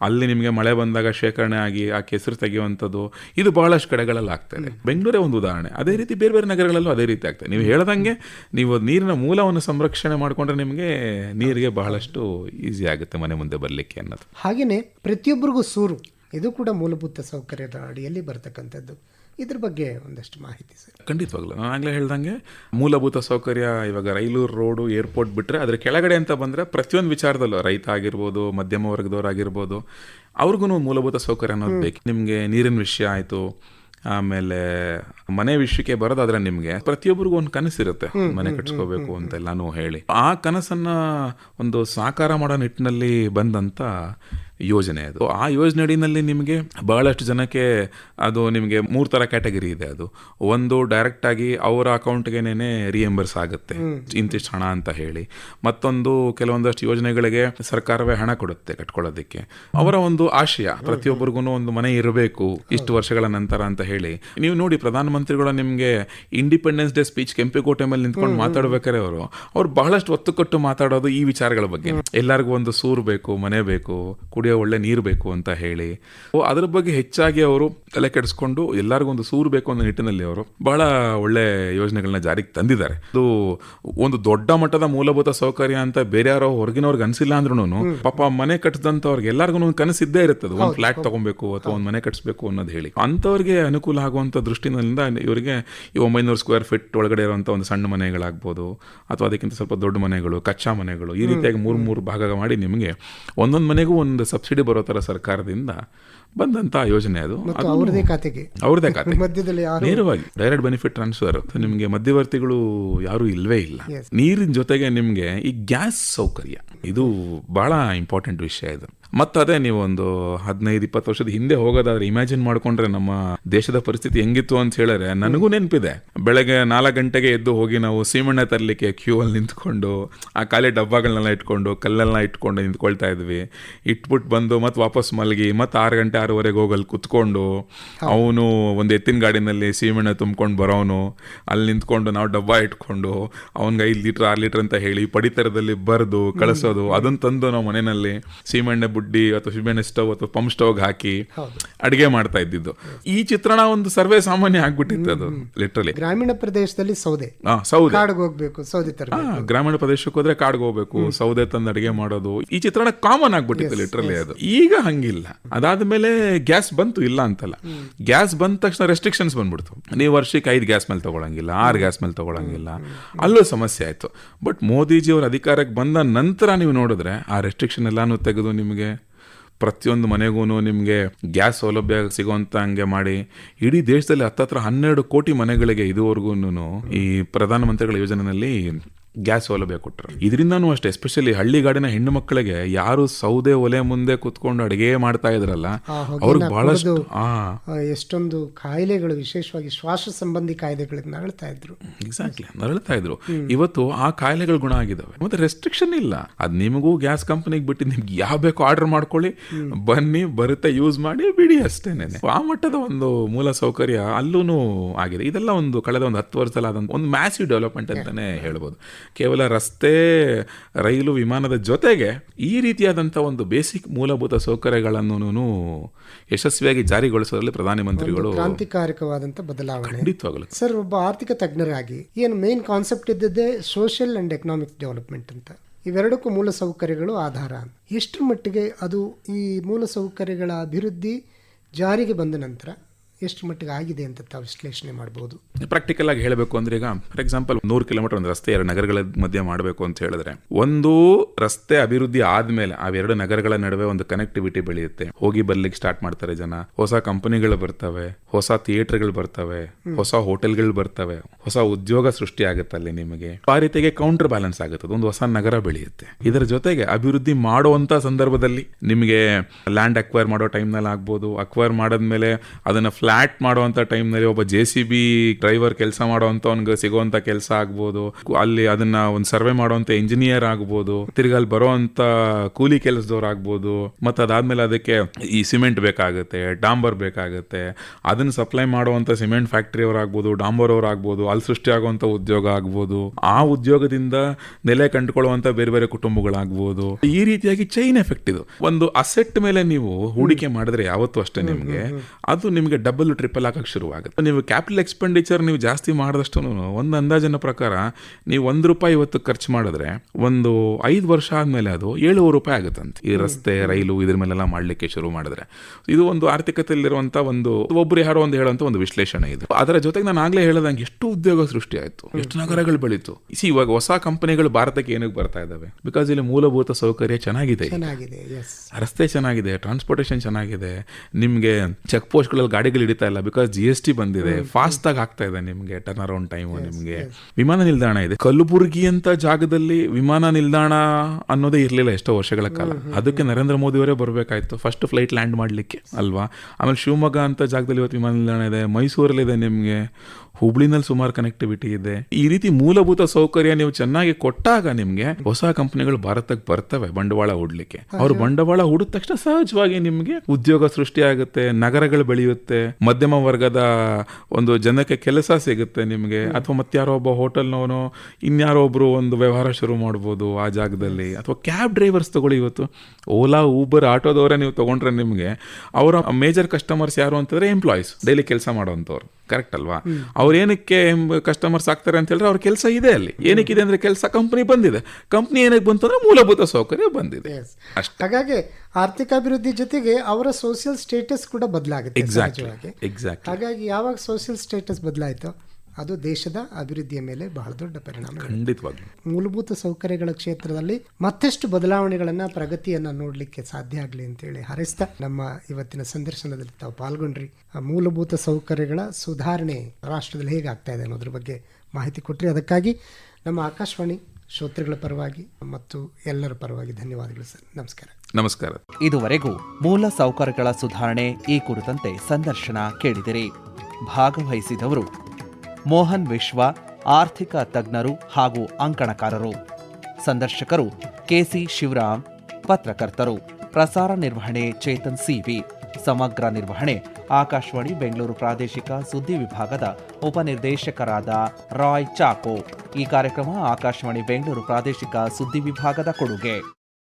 ಅಲ್ಲಿ ನಿಮಗೆ ಮಳೆ ಬಂದಾಗ ಶೇಖರಣೆ ಆಗಿ ಆ ಕೆಸರು ತೆಗೆಯುವಂಥದ್ದು ಇದು ಬಹಳಷ್ಟು ಕಡೆಗಳಲ್ಲಿ ಆಗ್ತದೆ. ಬೆಂಗಳೂರೇ ಒಂದು ಉದಾಹರಣೆ. ಅದೇ ರೀತಿ ಬೇರೆ ಬೇರೆ ನಗರಗಳಲ್ಲೂ ಅದೇ ರೀತಿ ಆಗ್ತದೆ. ನೀವು ಹೇಳ್ದಂಗೆ ನೀವು ನೀರಿನ ಮೂಲವನ್ನು ಸಂರಕ್ಷಣೆ ಮಾಡಿಕೊಂಡ್ರೆ ನಿಮಗೆ ನೀರಿಗೆ ಬಹಳಷ್ಟು ಈಸಿ ಆಗುತ್ತೆ ಮನೆ ಮುಂದೆ ಬರಲಿಕ್ಕೆ ಅನ್ನೋದು. ಹಾಗೆಯೇ ಪ್ರತಿಯೊಬ್ಬರಿಗೂ ಸೂರು. ಇದು ಕೂಡ ಮೂಲಭೂತ ಸೌಕರ್ಯದ ಅಡಿಯಲ್ಲಿ ಬರ್ತಕ್ಕಂಥದ್ದು. ಇದ್ರ ಬಗ್ಗೆ ಒಂದಷ್ಟು ಮಾಹಿತಿ ಸರ್. ಖಂಡಿತವಾಗ್ಲೂ. ನಾನು ಆಗಲೇ ಹೇಳ್ದಂಗೆ ಮೂಲಭೂತ ಸೌಕರ್ಯ ಇವಾಗ ರೈಲು ರೋಡು ಏರ್ಪೋರ್ಟ್ ಬಿಟ್ಟರೆ ಅದ್ರ ಕೆಳಗಡೆ ಅಂತ ಬಂದರೆ ಪ್ರತಿಯೊಂದು ವಿಚಾರದಲ್ಲೂ ರೈತ ಆಗಿರ್ಬೋದು ಮಧ್ಯಮ ವರ್ಗದವ್ರು ಆಗಿರ್ಬೋದು ಅವ್ರಿಗೂ ಮೂಲಭೂತ ಸೌಕರ್ಯ ಅನ್ನೋದು ಬೇಕು. ನಿಮಗೆ ನೀರಿನ ವಿಷಯ ಆಯಿತು ಆಮೇಲೆ ಮನೆ ವಿಷಯಕ್ಕೆ ಬರೋದಾದ್ರೆ ನಿಮಗೆ ಪ್ರತಿಯೊಬ್ಬರಿಗೂ ಒಂದು ಕನಸಿರುತ್ತೆ ಮನೆ ಕಟ್ಸ್ಕೋಬೇಕು ಅಂತೆಲ್ಲಾನು ಹೇಳಿ. ಆ ಕನಸನ್ನ ಒಂದು ಸಾಕಾರ ಮಾಡೋ ನಿಟ್ಟಿನಲ್ಲಿ ಬಂದಂತ ಯೋಜನೆ ಅದು. ಆ ಯೋಜನೆ ಅಡಿನಲ್ಲಿ ನಿಮಗೆ ಬಹಳಷ್ಟು ಜನಕ್ಕೆ ಅದು ನಿಮಗೆ ಮೂರು ಥರ ಕ್ಯಾಟಗರಿ ಇದೆ ಅದು. ಒಂದು ಡೈರೆಕ್ಟ್ ಆಗಿ ಅವರ ಅಕೌಂಟ್ಗೆನೇ ರಿಯಂಬರ್ಸ್ ಆಗುತ್ತೆ. ಇಂತಿಷ್ಟು ಹಣ ಅಂತ ಹೇಳಿ. ಮತ್ತೊಂದು ಕೆಲವೊಂದಷ್ಟು ಯೋಜನೆಗಳಿಗೆ ಸರ್ಕಾರವೇ ಹಣ ಕೊಡುತ್ತೆ ಕಟ್ಕೊಳ್ಳೋದಕ್ಕೆ. ಅವರ ಒಂದು ಆಶಯ ಪ್ರತಿಯೊಬ್ಬರಿಗೂ ಒಂದು ಮನೆ ಇರಬೇಕು ಇಷ್ಟು ವರ್ಷಗಳ ನಂತರ ಅಂತ ಹೇಳಿ. ನೀವು ನೋಡಿ ಪ್ರಧಾನಮಂತ್ರಿಗಳು ನಿಮಗೆ ಇಂಡಿಪೆಂಡೆನ್ಸ್ ಡೇ ಸ್ಪೀಚ್ ಕೆಂಪೇಕೋಟೆ ಮೇಲೆ ನಿಂತ್ಕೊಂಡು ಮಾತಾಡಬೇಕಾರೆ ಅವರು. ಅವ್ರು ಬಹಳಷ್ಟು ಒತ್ತು ಕೊಟ್ಟು ಮಾತಾಡೋದು ಈ ವಿಚಾರಗಳ ಬಗ್ಗೆ. ಎಲ್ಲರಿಗೂ ಒಂದು ಸೂರು ಬೇಕು ಮನೆ ಬೇಕು ಕುಡಿಯೋ ಒಳ್ಳೆ ನೀರು ಬೇಕು ಅಂತ ಹೇಳಿ. ಓ, ಅದ್ರ ಬಗ್ಗೆ ಹೆಚ್ಚಾಗಿ ಅವರು ತಲೆ ಕೆಡಿಸ್ಕೊಂಡು ಎಲ್ಲರಿಗೂ ಒಂದು ಸೂರು ಬೇಕು ಅನ್ನೋ ನಿಟ್ಟಿನಲ್ಲಿ ಅವರು ಬಹಳ ಒಳ್ಳೆ ಯೋಜನೆಗಳನ್ನ ಜಾರಿಗೆ ತಂದಿದ್ದಾರೆ. ಅದು ಒಂದು ದೊಡ್ಡ ಮಟ್ಟದ ಮೂಲಭೂತ ಸೌಕರ್ಯ ಅಂತ ಬೇರೆ ಯಾರೋ ಹೊರಗಿನವ್ರಿಗೆ ಅನ್ಸಿಲ್ಲ ಅಂದ್ರೂ ಪಾಪ ಮನೆ ಕಟ್ಟಿದಂತವ್ರಿಗೆ ಎಲ್ಲರಿಗೂ ಒಂದು ಕನಸಿದ್ದೇ ಇರುತ್ತೆ ಅದು ಒಂದು ಫ್ಲಾಟ್ ತಗೊಬೇಕು ಅಥವಾ ಒಂದು ಮನೆ ಕಟ್ಟಿಸ್ಬೇಕು ಅನ್ನೋದು ಹೇಳಿ. ಅಂಥವ್ರಿಗೆ ಅನುಕೂಲ ಆಗುವಂಥ ದೃಷ್ಟಿನಿಂದ ಇವರಿಗೆ ಈ ಒಂಬೈನೂರು ಸ್ಕ್ವೇರ್ ಫೀಟ್ ಒಳಗಡೆ ಇರುವಂಥ ಒಂದು ಸಣ್ಣ ಮನೆಗಳಾಗ್ಬೋದು ಅಥವಾ ಅದಕ್ಕಿಂತ ಸ್ವಲ್ಪ ದೊಡ್ಡ ಮನೆಗಳು ಕಚ್ಚಾ ಮನೆಗಳು ಈ ರೀತಿಯಾಗಿ ಮೂರು ಮೂರು ಭಾಗ ಮಾಡಿ ನಿಮಗೆ ಒಂದೊಂದು ಮನೆಗೂ ಒಂದು ಸಬ್ಸಿಡಿ ಬರೋ ಥರ ಸರ್ಕಾರದಿಂದ ಬಂದಂಥ ಯೋಜನೆ ಅದು. ಅವ್ರದೇ ಖಾತೆಗೆ. ಅವ್ರದೇ ಖಾತೆ ಮಧ್ಯದಲ್ಲಿ ನೇರವಾಗಿ ಡೈರೆಕ್ಟ್ ಬೆನಿಫಿಟ್ ಟ್ರಾನ್ಸ್ಫರ್ ನಿಮಗೆ ಮಧ್ಯವರ್ತಿಗಳು ಯಾರು ಇಲ್ಲವೇ ಇಲ್ಲ. ನೀರಿನ ಜೊತೆಗೆ ನಿಮಗೆ ಈ ಗ್ಯಾಸ್ ಸೌಕರ್ಯ ಇದು ಬಹಳ ಇಂಪಾರ್ಟೆಂಟ್ ವಿಷಯ ಇದು. ಮತ್ತೆ ಅದೇ ನೀವು ಒಂದು ಹದಿನೈದು ಇಪ್ಪತ್ತು ವರ್ಷದ ಹಿಂದೆ ಹೋಗೋದಾದ್ರೆ ಇಮ್ಯಾಜಿನ್ ಮಾಡಿಕೊಂಡ್ರೆ ನಮ್ಮ ದೇಶದ ಪರಿಸ್ಥಿತಿ ಹೆಂಗಿತ್ತು ಅಂತ ಹೇಳಿದ್ರೆ ನನಗೂ ನೆನಪಿದೆ. ಬೆಳಗ್ಗೆ ನಾಲ್ಕು ಗಂಟೆಗೆ ಎದ್ದು ಹೋಗಿ ನಾವು ಸೀಮೆಣ್ಣೆ ತರಲಿಕ್ಕೆ ಕ್ಯೂ ಅಲ್ಲಿ ನಿಂತ್ಕೊಂಡು ಆ ಖಾಲಿ ಡಬ್ಬಗಳನ್ನೆಲ್ಲ ಇಟ್ಕೊಂಡು ಕಲ್ಲೆಲ್ಲ ಇಟ್ಕೊಂಡು ನಿಂತ್ಕೊಳ್ತಾ ಇದ್ವಿ. ಇಟ್ಬಿಟ್ಟು ಬಂದು ಮತ್ತೆ ವಾಪಸ್ ಮಲಗಿ ಮತ್ತೆ ಆರು ಗಂಟೆ ಆರೂವರೆಗೆ ಹೋಗಲ್ಲಿ ಕುತ್ಕೊಂಡು ಅವನು ಒಂದು ಎತ್ತಿನ ಗಾಡಿನಲ್ಲಿ ಸೀಮೆಣ್ಣೆ ತುಂಬ್ಕೊಂಡು ಬರೋನು ಅಲ್ಲಿ ನಿಂತ್ಕೊಂಡು ನಾವು ಡಬ್ಬ ಇಟ್ಕೊಂಡು ಅವನಿಗೆ ಐದು ಲೀಟ್ರ್ ಆರು ಲೀಟ್ರ್ ಅಂತ ಹೇಳಿ ಪಡಿತರದಲ್ಲಿ ಬರೆದು ಕಳಿಸೋದು ಅದನ್ನ ತಂದು ನಾವು ಮನೆಯಲ್ಲಿ ಸೀಮೆಣ್ಣೆ ಬುಡ್ಡಿ ಅಥವಾ ಸೀಮೆಣ್ಣೆ ಸ್ಟವ್ ಅಥವಾ ಪಂಪ್ ಸ್ಟವ್ ಹಾಕಿ ಅಡಿಗೆ ಮಾಡ್ತಾ ಇದ್ದಿದ್ದು. ಈ ಚಿತ್ರಣ ಒಂದು ಸರ್ವೇ ಸಾಮಾನ್ಯ ಆಗ್ಬಿಟ್ಟಿತ್ತು ಅದು ಲಿಟ್ರಲಿ ಗ್ರಾಮೀಣ ಪ್ರದೇಶದಲ್ಲಿ ಸೌದೆ. ಸೌದೆ. ಕಾಡ್ಗೆ ಹೋಗ್ಬೇಕು ಸೌದೆ ತರ ಗ್ರಾಮೀಣ ಪ್ರದೇಶಕ್ಕೆ ಹೋದ್ರೆ ಕಾಡ್ಗೆ ಹೋಗ್ಬೇಕು ಸೌದೆ ತಂದು ಅಡಿಗೆ ಮಾಡೋದು. ಈ ಚಿತ್ರಣ ಕಾಮನ್ ಆಗ್ಬಿಟ್ಟಿತ್ತು ಲಿಟ್ರಲಿ ಅದು. ಈಗ ಹಂಗಿಲ್ಲ. ಅದಾದ್ಮೇಲೆ ಗ್ಯಾಸ್ ಬಂತು ಇಲ್ಲ ಅಂತಲ್ಲ. ಗ್ಯಾಸ್ ಬಂದ ತಕ್ಷಣ ರೆಸ್ಟ್ರಿಕ್ಷನ್ಸ್ ಬಂದ್ಬಿಡ್ತು. ನೀವು ವರ್ಷಕ್ಕೆ ಐದು ಗ್ಯಾಸ್ ಮೇಲೆ ತಗೊಳಂಗಿಲ್ಲ ಆರು ಗ್ಯಾಸ್ ಮೇಲೆ ತಗೊಳಂಗಿಲ್ಲ. ಅಲ್ಲೂ ಸಮಸ್ಯೆ ಆಯಿತು. ಬಟ್ ಮೋದಿಜಿ ಅವ್ರ ಅಧಿಕಾರಕ್ಕೆ ಬಂದ ನಂತರ ನೀವು ನೋಡಿದ್ರೆ ಆ ರೆಸ್ಟ್ರಿಕ್ಷನ್ ಎಲ್ಲಾನು ತೆಗೆದು ನಿಮಗೆ ಪ್ರತಿಯೊಂದು ಮನೆಗೂ ನಿಮಗೆ ಗ್ಯಾಸ್ ಸೌಲಭ್ಯ ಸಿಗುವಂತ ಹಂಗೆ ಮಾಡಿ, ಇಡೀ ದೇಶದಲ್ಲಿ ಹತ್ತತ್ರ ಹನ್ನೆರಡು ಕೋಟಿ ಮನೆಗಳಿಗೆ ಇದುವರೆಗೂ ಈ ಪ್ರಧಾನಮಂತ್ರಿಗಳ ಯೋಜನೆಯಲ್ಲಿ ಗ್ಯಾಸ್ ಸೌಲಭ್ಯ ಕೊಟ್ಟರು. ಇದರಿಂದನೂ ಅಷ್ಟೇ ಎಸ್ಪೆಷಲಿ ಹಳ್ಳಿಗಾಡಿನ ಹೆಣ್ಣು ಮಕ್ಕಳಿಗೆ ಯಾರು ಸೌದೆ ಒಲೆ ಮುಂದೆ ಕುತ್ಕೊಂಡು ಅಡುಗೆ ಮಾಡ್ತಾ ಇದ್ರಲ್ಲ ಅವ್ರಿಗೆ ಬಹಳಷ್ಟು ಎಷ್ಟೊಂದು ಕಾಯಿಲೆಗಳು ವಿಶೇಷವಾಗಿ ಶ್ವಾಸ ಸಂಬಂಧಿ ಕಾಯಿಲೆಗಳಿಗೆ ನರಳ್ತಾ ಇದ್ರು. ಎಕ್ಸಾಕ್ಟ್ಲಿ ನರಳ್ತಾ ಇದ್ರು. ಇವತ್ತು ಆ ಕಾಯಿಲೆಗಳು ಗುಣ ಆಗಿದಾವೆ. ಮತ್ತೆ ರೆಸ್ಟ್ರಿಕ್ಷನ್ ಇಲ್ಲ. ಅದ್ ನಿಮಗೂ ಗ್ಯಾಸ್ ಕಂಪನಿಗೆ ಬಿಟ್ಟು ನಿಮ್ಗೆ ಯಾವ ಬೇಕು ಆರ್ಡರ್ ಮಾಡ್ಕೊಳ್ಳಿ. ಬನ್ನಿ ಬರುತ್ತೆ ಯೂಸ್ ಮಾಡಿ ಬಿಡಿ ಅಷ್ಟೇನೆ. ಆ ಮಟ್ಟದ ಒಂದು ಮೂಲ ಸೌಕರ್ಯ ಅಲ್ಲೂ ಆಗಿದೆ. ಇದೆಲ್ಲ ಒಂದು ಕಳೆದ ಒಂದು ಹತ್ತು ವರ್ಷದಲ್ಲಿ ಆದಂತ ಒಂದು ಮ್ಯಾಸಿವ್ ಡೆವಲಪ್ಮೆಂಟ್ ಅಂತಾನೆ ಹೇಳ್ಬೋದು. ಕೇವಲ ರಸ್ತೆ ರೈಲು ವಿಮಾನದ ಜೊತೆಗೆ ಈ ರೀತಿಯಾದಂಥ ಒಂದು ಬೇಸಿಕ್ ಮೂಲಭೂತ ಸೌಕರ್ಯಗಳನ್ನು ಯಶಸ್ವಿಯಾಗಿ ಜಾರಿಗೊಳಿಸೋದ್ರಲ್ಲಿ ಪ್ರಧಾನಮಂತ್ರಿಗಳು ಕ್ರಾಂತಿಕಾರಿಕವಾದಂಥ ಬದಲಾವಣೆ. ಖಂಡಿತವಾಗಲು ಸರ್ ಒಬ್ಬ ಆರ್ಥಿಕ ತಜ್ಞರಾಗಿ ಏನು ಮೇನ್ ಕಾನ್ಸೆಪ್ಟ್ ಇದ್ದದ್ದೇ ಸೋಷಿಯಲ್ ಅಂಡ್ ಎಕನಾಮಿಕ್ ಡೆವಲಪ್ಮೆಂಟ್ ಅಂತ. ಇವೆರಡಕ್ಕೂ ಮೂಲ ಸೌಕರ್ಯಗಳು ಆಧಾರ. ಎಷ್ಟು ಮಟ್ಟಿಗೆ ಅದು ಈ ಮೂಲ ಸೌಕರ್ಯಗಳ ಅಭಿವೃದ್ಧಿ ಜಾರಿಗೆ ಬಂದ ನಂತರ ಎಷ್ಟು ಮಟ್ಟಿಗೆ ಆಗಿದೆ ಅಂತ ತಾವು ವಿಶ್ಲೇಷಣೆ ಮಾಡ್ಬೋದು? ಪ್ರಾಕ್ಟಿಕಲ್ ಆಗಿ ಹೇಳಬೇಕು ಅಂದ್ರೆ ಈಗ ಫಾರ್ ಎಕ್ಸಾಂಪಲ್ ನೂರು ಕಿಲೋಮೀಟರ್ ಒಂದು ರಸ್ತೆ ಎರಡು ನಗರಗಳ ಮಧ್ಯೆ ಮಾಡಬೇಕು ಅಂತ ಹೇಳಿದ್ರೆ ಒಂದು ರಸ್ತೆ ಅಭಿವೃದ್ಧಿ ಆದ್ಮೇಲೆ ಆ ಎರಡು ನಗರಗಳ ನಡುವೆ ಒಂದು ಕನೆಕ್ಟಿವಿಟಿ ಬೆಳೆಯುತ್ತೆ. ಹೋಗಿ ಬರ್ಲಿಕ್ಕೆ ಸ್ಟಾರ್ಟ್ ಮಾಡ್ತಾರೆ ಜನ. ಹೊಸ ಕಂಪನಿಗಳು ಬರ್ತವೆ ಹೊಸ ಥಿಯೇಟರ್ಗಳು ಬರ್ತವೆ ಹೊಸ ಹೋಟೆಲ್ಗಳು ಬರ್ತವೆ ಹೊಸ ಉದ್ಯೋಗ ಸೃಷ್ಟಿ ಆಗುತ್ತೆ ಅಲ್ಲಿ ನಿಮಗೆ. ಆ ರೀತಿಗೆ ಕೌಂಟರ್ ಬ್ಯಾಲೆನ್ಸ್ ಆಗುತ್ತೆ ಒಂದು ಹೊಸ ನಗರ ಬೆಳೆಯುತ್ತೆ. ಇದರ ಜೊತೆಗೆ ಅಭಿವೃದ್ಧಿ ಮಾಡುವಂತ ಸಂದರ್ಭದಲ್ಲಿ ನಿಮಗೆ ಲ್ಯಾಂಡ್ ಅಕ್ವೈರ್ ಮಾಡೋ ಟೈಮ್ನಲ್ಲಿ ಆಗ್ಬೋದು. ಅಕ್ವೈರ್ ಮಾಡಾದ್ಮೇಲೆ ಅದನ್ನ ಫ್ಲಾಟ್ ಮಾಡುವಂತ ಟೈಮ್ನಲ್ಲಿ ಒಬ್ಬ ಜೆ ಸಿ ಬಿ ಡ್ರೈವರ್ ಕೆಲಸ ಮಾಡುವಂತ ಅವ್ನಿಗೆ ಸಿಗುವಂತ ಕೆಲಸ ಆಗ್ಬೋದು. ಅಲ್ಲಿ ಅದನ್ನ ಒಂದು ಸರ್ವೆ ಮಾಡುವಂತ ಇಂಜಿನಿಯರ್ ಆಗ್ಬೋದು. ತಿರ್ಗಿ ಅಲ್ಲಿ ಬರುವಂತ ಕೂಲಿ ಕೆಲಸದವ್ರು ಆಗ್ಬೋದು. ಮತ್ತೆ ಅದಾದ್ಮೇಲೆ ಅದಕ್ಕೆ ಈ ಸಿಮೆಂಟ್ ಬೇಕಾಗುತ್ತೆ ಡಾಂಬರ್ ಬೇಕಾಗುತ್ತೆ. ಅದನ್ನ ಸಪ್ಲೈ ಮಾಡುವಂತ ಸಿಮೆಂಟ್ ಫ್ಯಾಕ್ಟ್ರಿ ಅವ್ರ ಆಗ್ಬೋದು ಡಾಂಬರ್ ಅವ್ರ ಆಗ್ಬೋದು ಅಲ್ಲಿ ಸೃಷ್ಟಿಯಾಗುವಂತ ಉದ್ಯೋಗ ಆಗ್ಬೋದು. ಆ ಉದ್ಯೋಗದಿಂದ ನೆಲೆ ಕಂಡುಕೊಳ್ಳುವಂತ ಬೇರೆ ಬೇರೆ ಕುಟುಂಬಗಳಾಗ್ಬೋದು. ಈ ರೀತಿಯಾಗಿ ಚೈನ್ ಎಫೆಕ್ಟ್ ಇದು. ಒಂದು ಅಸೆಟ್ ಮೇಲೆ ನೀವು ಹೂಡಿಕೆ ಮಾಡಿದ್ರೆ ಯಾವತ್ತೂ ಅಷ್ಟೇ ನಿಮಗೆ. ಅದು ನಿಮಗೆ ಡಬಲ್ ಟ್ರಿಪಲ್ ಹಾಕಕ್ಕೆ ಶುರುವಾಗುತ್ತೆ. ನೀವು ಕ್ಯಾಪಿಟಲ್ ಎಕ್ಸ್ಪೆಂಡಿಚರ್ ನೀವು ಜಾಸ್ತಿ ಮಾಡಿದಷ್ಟು ಒಂದು ಅಂದಾಜಿನ ಪ್ರಕಾರ ನೀವು ಒಂದು ರೂಪಾಯಿ ಇವತ್ತು ಖರ್ಚು ಮಾಡಿದ್ರೆ ಒಂದು ಐದು ವರ್ಷ ಆದಮೇಲೆ ಅದು ಏಳುವರೆ ರೂಪಾಯಿ ಆಗುತ್ತಂತೆ. ಈ ರಸ್ತೆ ರೈಲು ಇದ್ರ ಮೇಲೆಲ್ಲ ಮಾಡ್ಲಿಕ್ಕೆ ಶುರು ಮಾಡಿದ್ರೆ. ಇದು ಒಂದು ಆರ್ಥಿಕತೆಯಲ್ಲಿರುವಂತ ಒಂದು ಒಬ್ಬರು ಯಾರೋ ಒಂದು ಹೇಳುವಂತ ಒಂದು ವಿಶ್ಲೇಷಣೆ ಇದು. ಅದರ ಜೊತೆಗೆ ನಾನು ಆಗ್ಲೇ ಹೇಳ್ದಂಗೆ ಎಷ್ಟು ಉದ್ಯೋಗ ಸೃಷ್ಟಿ ಆಯ್ತು. ಎಷ್ಟು ನಗರಗಳು ಬೆಳೀತು. ಸಿ ಇವಾಗ ಹೊಸ ಕಂಪನಿಗಳು ಭಾರತಕ್ಕೆ ಏನಕ್ಕೆ ಬರ್ತಾ ಇದ್ದಾವೆ ಬಿಕಾಸ್ ಇಲ್ಲಿ ಮೂಲಭೂತ ಸೌಕರ್ಯ ಚೆನ್ನಾಗಿದೆ ರಸ್ತೆ ಚೆನ್ನಾಗಿದೆ ಟ್ರಾನ್ಸ್ಪೋರ್ಟೇಷನ್ ಚೆನ್ನಾಗಿದೆ ನಿಮಗೆ ಚೆಕ್ ಪೋಸ್ಟ್ಗಳಲ್ಲಿ ಗಾಡಿಗಳು ಹಿಡಿತಾ ಇಲ್ಲ ಬಿಕಾಸ್ ಜಿ ಎಸ್ ಟಿ ಬಂದಿದೆ. ಫಾಸ್ಟ್ ಆಗಿ ಆಗ್ತಾ ಇದೆ ನಿಮಗೆ ಟರ್ನ್ ಅರೌಂಡ್ ಟೈಮ್ ನಿಮಗೆ. ವಿಮಾನ ನಿಲ್ದಾಣ ಇದೆ. ಕಲ್ಬುರ್ಗಿ ಅಂತ ಜಾಗದಲ್ಲಿ ವಿಮಾನ ನಿಲ್ದಾಣ ಅನ್ನೋದೇ ಇರಲಿಲ್ಲ ಎಷ್ಟೋ ವರ್ಷಗಳ ಕಾಲ. ಅದಕ್ಕೆ ನರೇಂದ್ರ ಮೋದಿ ಅವರೇ ಬರಬೇಕಾಯ್ತು. ಫಸ್ಟ್ ಫ್ಲೈಟ್ ಲ್ಯಾಂಡ್ ಮಾಡಲಿಕ್ಕೆ ಅಲ್ವಾ? ಆಮೇಲೆ ಶಿವಮೊಗ್ಗ ಅಂತ ಜಾಗದಲ್ಲಿ ಇವತ್ತು ವಿಮಾನ ನಿಲ್ದಾಣ ಇದೆ. ಮೈಸೂರಲ್ಲಿದೆ ನಿಮಗೆ. ಹುಬ್ಳಿನಲ್ಲಿ ಸುಮಾರು ಕನೆಕ್ಟಿವಿಟಿ ಇದೆ. ಈ ರೀತಿ ಮೂಲಭೂತ ಸೌಕರ್ಯ ನೀವು ಚೆನ್ನಾಗಿ ಕೊಟ್ಟಾಗ ನಿಮಗೆ ಹೊಸ ಕಂಪನಿಗಳು ಭಾರತಕ್ಕೆ ಬರ್ತವೆ ಬಂಡವಾಳ ಹೂಡ್ಲಿಕ್ಕೆ. ಅವ್ರು ಬಂಡವಾಳ ಹೂಡಿದ ತಕ್ಷಣ ಸಹಜವಾಗಿ ನಿಮಗೆ ಉದ್ಯೋಗ ಸೃಷ್ಟಿ ಆಗುತ್ತೆ ನಗರಗಳು ಬೆಳೆಯುತ್ತೆ ಮಧ್ಯಮ ವರ್ಗದ ಒಂದು ಜನಕ್ಕೆ ಕೆಲಸ ಸಿಗುತ್ತೆ ನಿಮಗೆ, ಅಥವಾ ಮತ್ತಾರೋ ಒಬ್ಬ ಹೋಟೆಲ್ನವನು ಇನ್ಯಾರೋ ಒಬ್ಬರು ಒಂದು ವ್ಯವಹಾರ ಶುರು ಮಾಡ್ಬೋದು ಆ ಜಾಗದಲ್ಲಿ. ಅಥವಾ ಕ್ಯಾಬ್ ಡ್ರೈವರ್ಸ್ ತಗೊಳ್ಳಿ ಇವತ್ತು. ಓಲಾ ಊಬರ್ ಆಟೋದವರೇ ನೀವು ತಗೊಂಡ್ರೆ ನಿಮಗೆ ಅವರ ಮೇಜರ್ ಕಸ್ಟಮರ್ಸ್ ಯಾರು ಅಂತಂದರೆ ಎಂಪ್ಲಾಯೀಸ್ ಡೈಲಿ ಕೆಲಸ ಮಾಡುವಂಥವ್ರು ಕರೆಕ್ಟ್ ಅಲ್ವಾ? ಅವ್ರು ಏನಕ್ಕೆ ಕಸ್ಟಮರ್ಸ್ ಆಗ್ತಾರೆ ಅಂತ ಹೇಳಿದ್ರೆ ಅವ್ರ ಕೆಲಸ ಇದೆ ಅಲ್ಲಿ. ಏನಕ್ಕಿದೆ ಅಂದ್ರೆ ಕೆಲಸ ಕಂಪ್ನಿ ಬಂದಿದೆ. ಕಂಪ್ನಿ ಏನಕ್ಕೆ ಬಂತು ಅಂದ್ರೆ ಮೂಲಭೂತ ಸೌಕರ್ಯ ಬಂದಿದೆ. ಹಾಗಾಗಿ ಆರ್ಥಿಕ ಆರ್ಥಿಕಾಭಿವೃದ್ಧಿ ಜೊತೆಗೆ ಅವರ ಸೋಷಿಯಲ್ ಸ್ಟೇಟಸ್ ಕೂಡ ಬದಲಾಗುತ್ತೆ ಎಕ್ಸಾಕ್ಟ್ ಹಾಗಾಗಿ ಯಾವಾಗ ಸೋಷಿಯಲ್ ಸ್ಟೇಟಸ್ ಬದಲಾಯಿತೋ ಅದು ದೇಶದ ಅಭಿವೃದ್ಧಿಯ ಮೇಲೆ ಬಹಳ ದೊಡ್ಡ ಪರಿಣಾಮ ಖಂಡಿತವಾಗಿ. ಮೂಲಭೂತ ಸೌಕರ್ಯಗಳ ಕ್ಷೇತ್ರದಲ್ಲಿ ಮತ್ತಷ್ಟು ಬದಲಾವಣೆಗಳನ್ನ ಪ್ರಗತಿಯನ್ನ ನೋಡಲಿಕ್ಕೆ ಸಾಧ್ಯ ಆಗಲಿ ಅಂತೇಳಿ ಹರಿಸ್ತ ನಮ್ಮ ಇವತ್ತಿನ ಸಂದರ್ಶನದಲ್ಲಿ ತಾವು ಪಾಲ್ಗೊಂಡ್ರಿ. ಆ ಮೂಲಭೂತ ಸೌಕರ್ಯಗಳ ಸುಧಾರಣೆ ರಾಷ್ಟ್ರದಲ್ಲಿ ಹೇಗಾಗ್ತಾ ಆಗ್ತಾ ಇದೆ ಅನ್ನೋದ್ರ ಬಗ್ಗೆ ಮಾಹಿತಿ ಕೊಟ್ರಿ. ಅದಕ್ಕಾಗಿ ನಮ್ಮ ಆಕಾಶವಾಣಿ ಶ್ರೋತೃಗಳ ಪರವಾಗಿ ಮತ್ತು ಎಲ್ಲರ ಪರವಾಗಿ ಧನ್ಯವಾದಗಳು ಸರ್. ನಮಸ್ಕಾರ. ನಮಸ್ಕಾರ. ಇದುವರೆಗೂ ಮೂಲ ಸೌಕರ್ಯಗಳ ಸುಧಾರಣೆ ಈ ಕುರಿತಂತೆ ಸಂದರ್ಶನ ಕೇಳಿದಿರಿ. ಭಾಗವಹಿಸಿದವರು ಮೋಹನ್ ವಿಶ್ವ, ಆರ್ಥಿಕ ತಜ್ಞರು ಹಾಗೂ ಅಂಕಣಕಾರರು. ಸಂದರ್ಶಕರು ಕೆಸಿ ಶಿವರಾಮ್, ಪತ್ರಕರ್ತರು. ಪ್ರಸಾರ ನಿರ್ವಹಣೆ ಚೇತನ್ ಸಿವಿ ಸಮಗ್ರ ನಿರ್ವಹಣೆ ಆಕಾಶವಾಣಿ ಬೆಂಗಳೂರು ಪ್ರಾದೇಶಿಕ ಸುದ್ದಿ ವಿಭಾಗದ ಉಪನಿರ್ದೇಶಕರಾದ ರಾಯ್ ಚಾಕೋ. ಈ ಕಾರ್ಯಕ್ರಮ ಆಕಾಶವಾಣಿ ಬೆಂಗಳೂರು ಪ್ರಾದೇಶಿಕ ಸುದ್ದಿ ವಿಭಾಗದ ಕೊಡುಗೆ.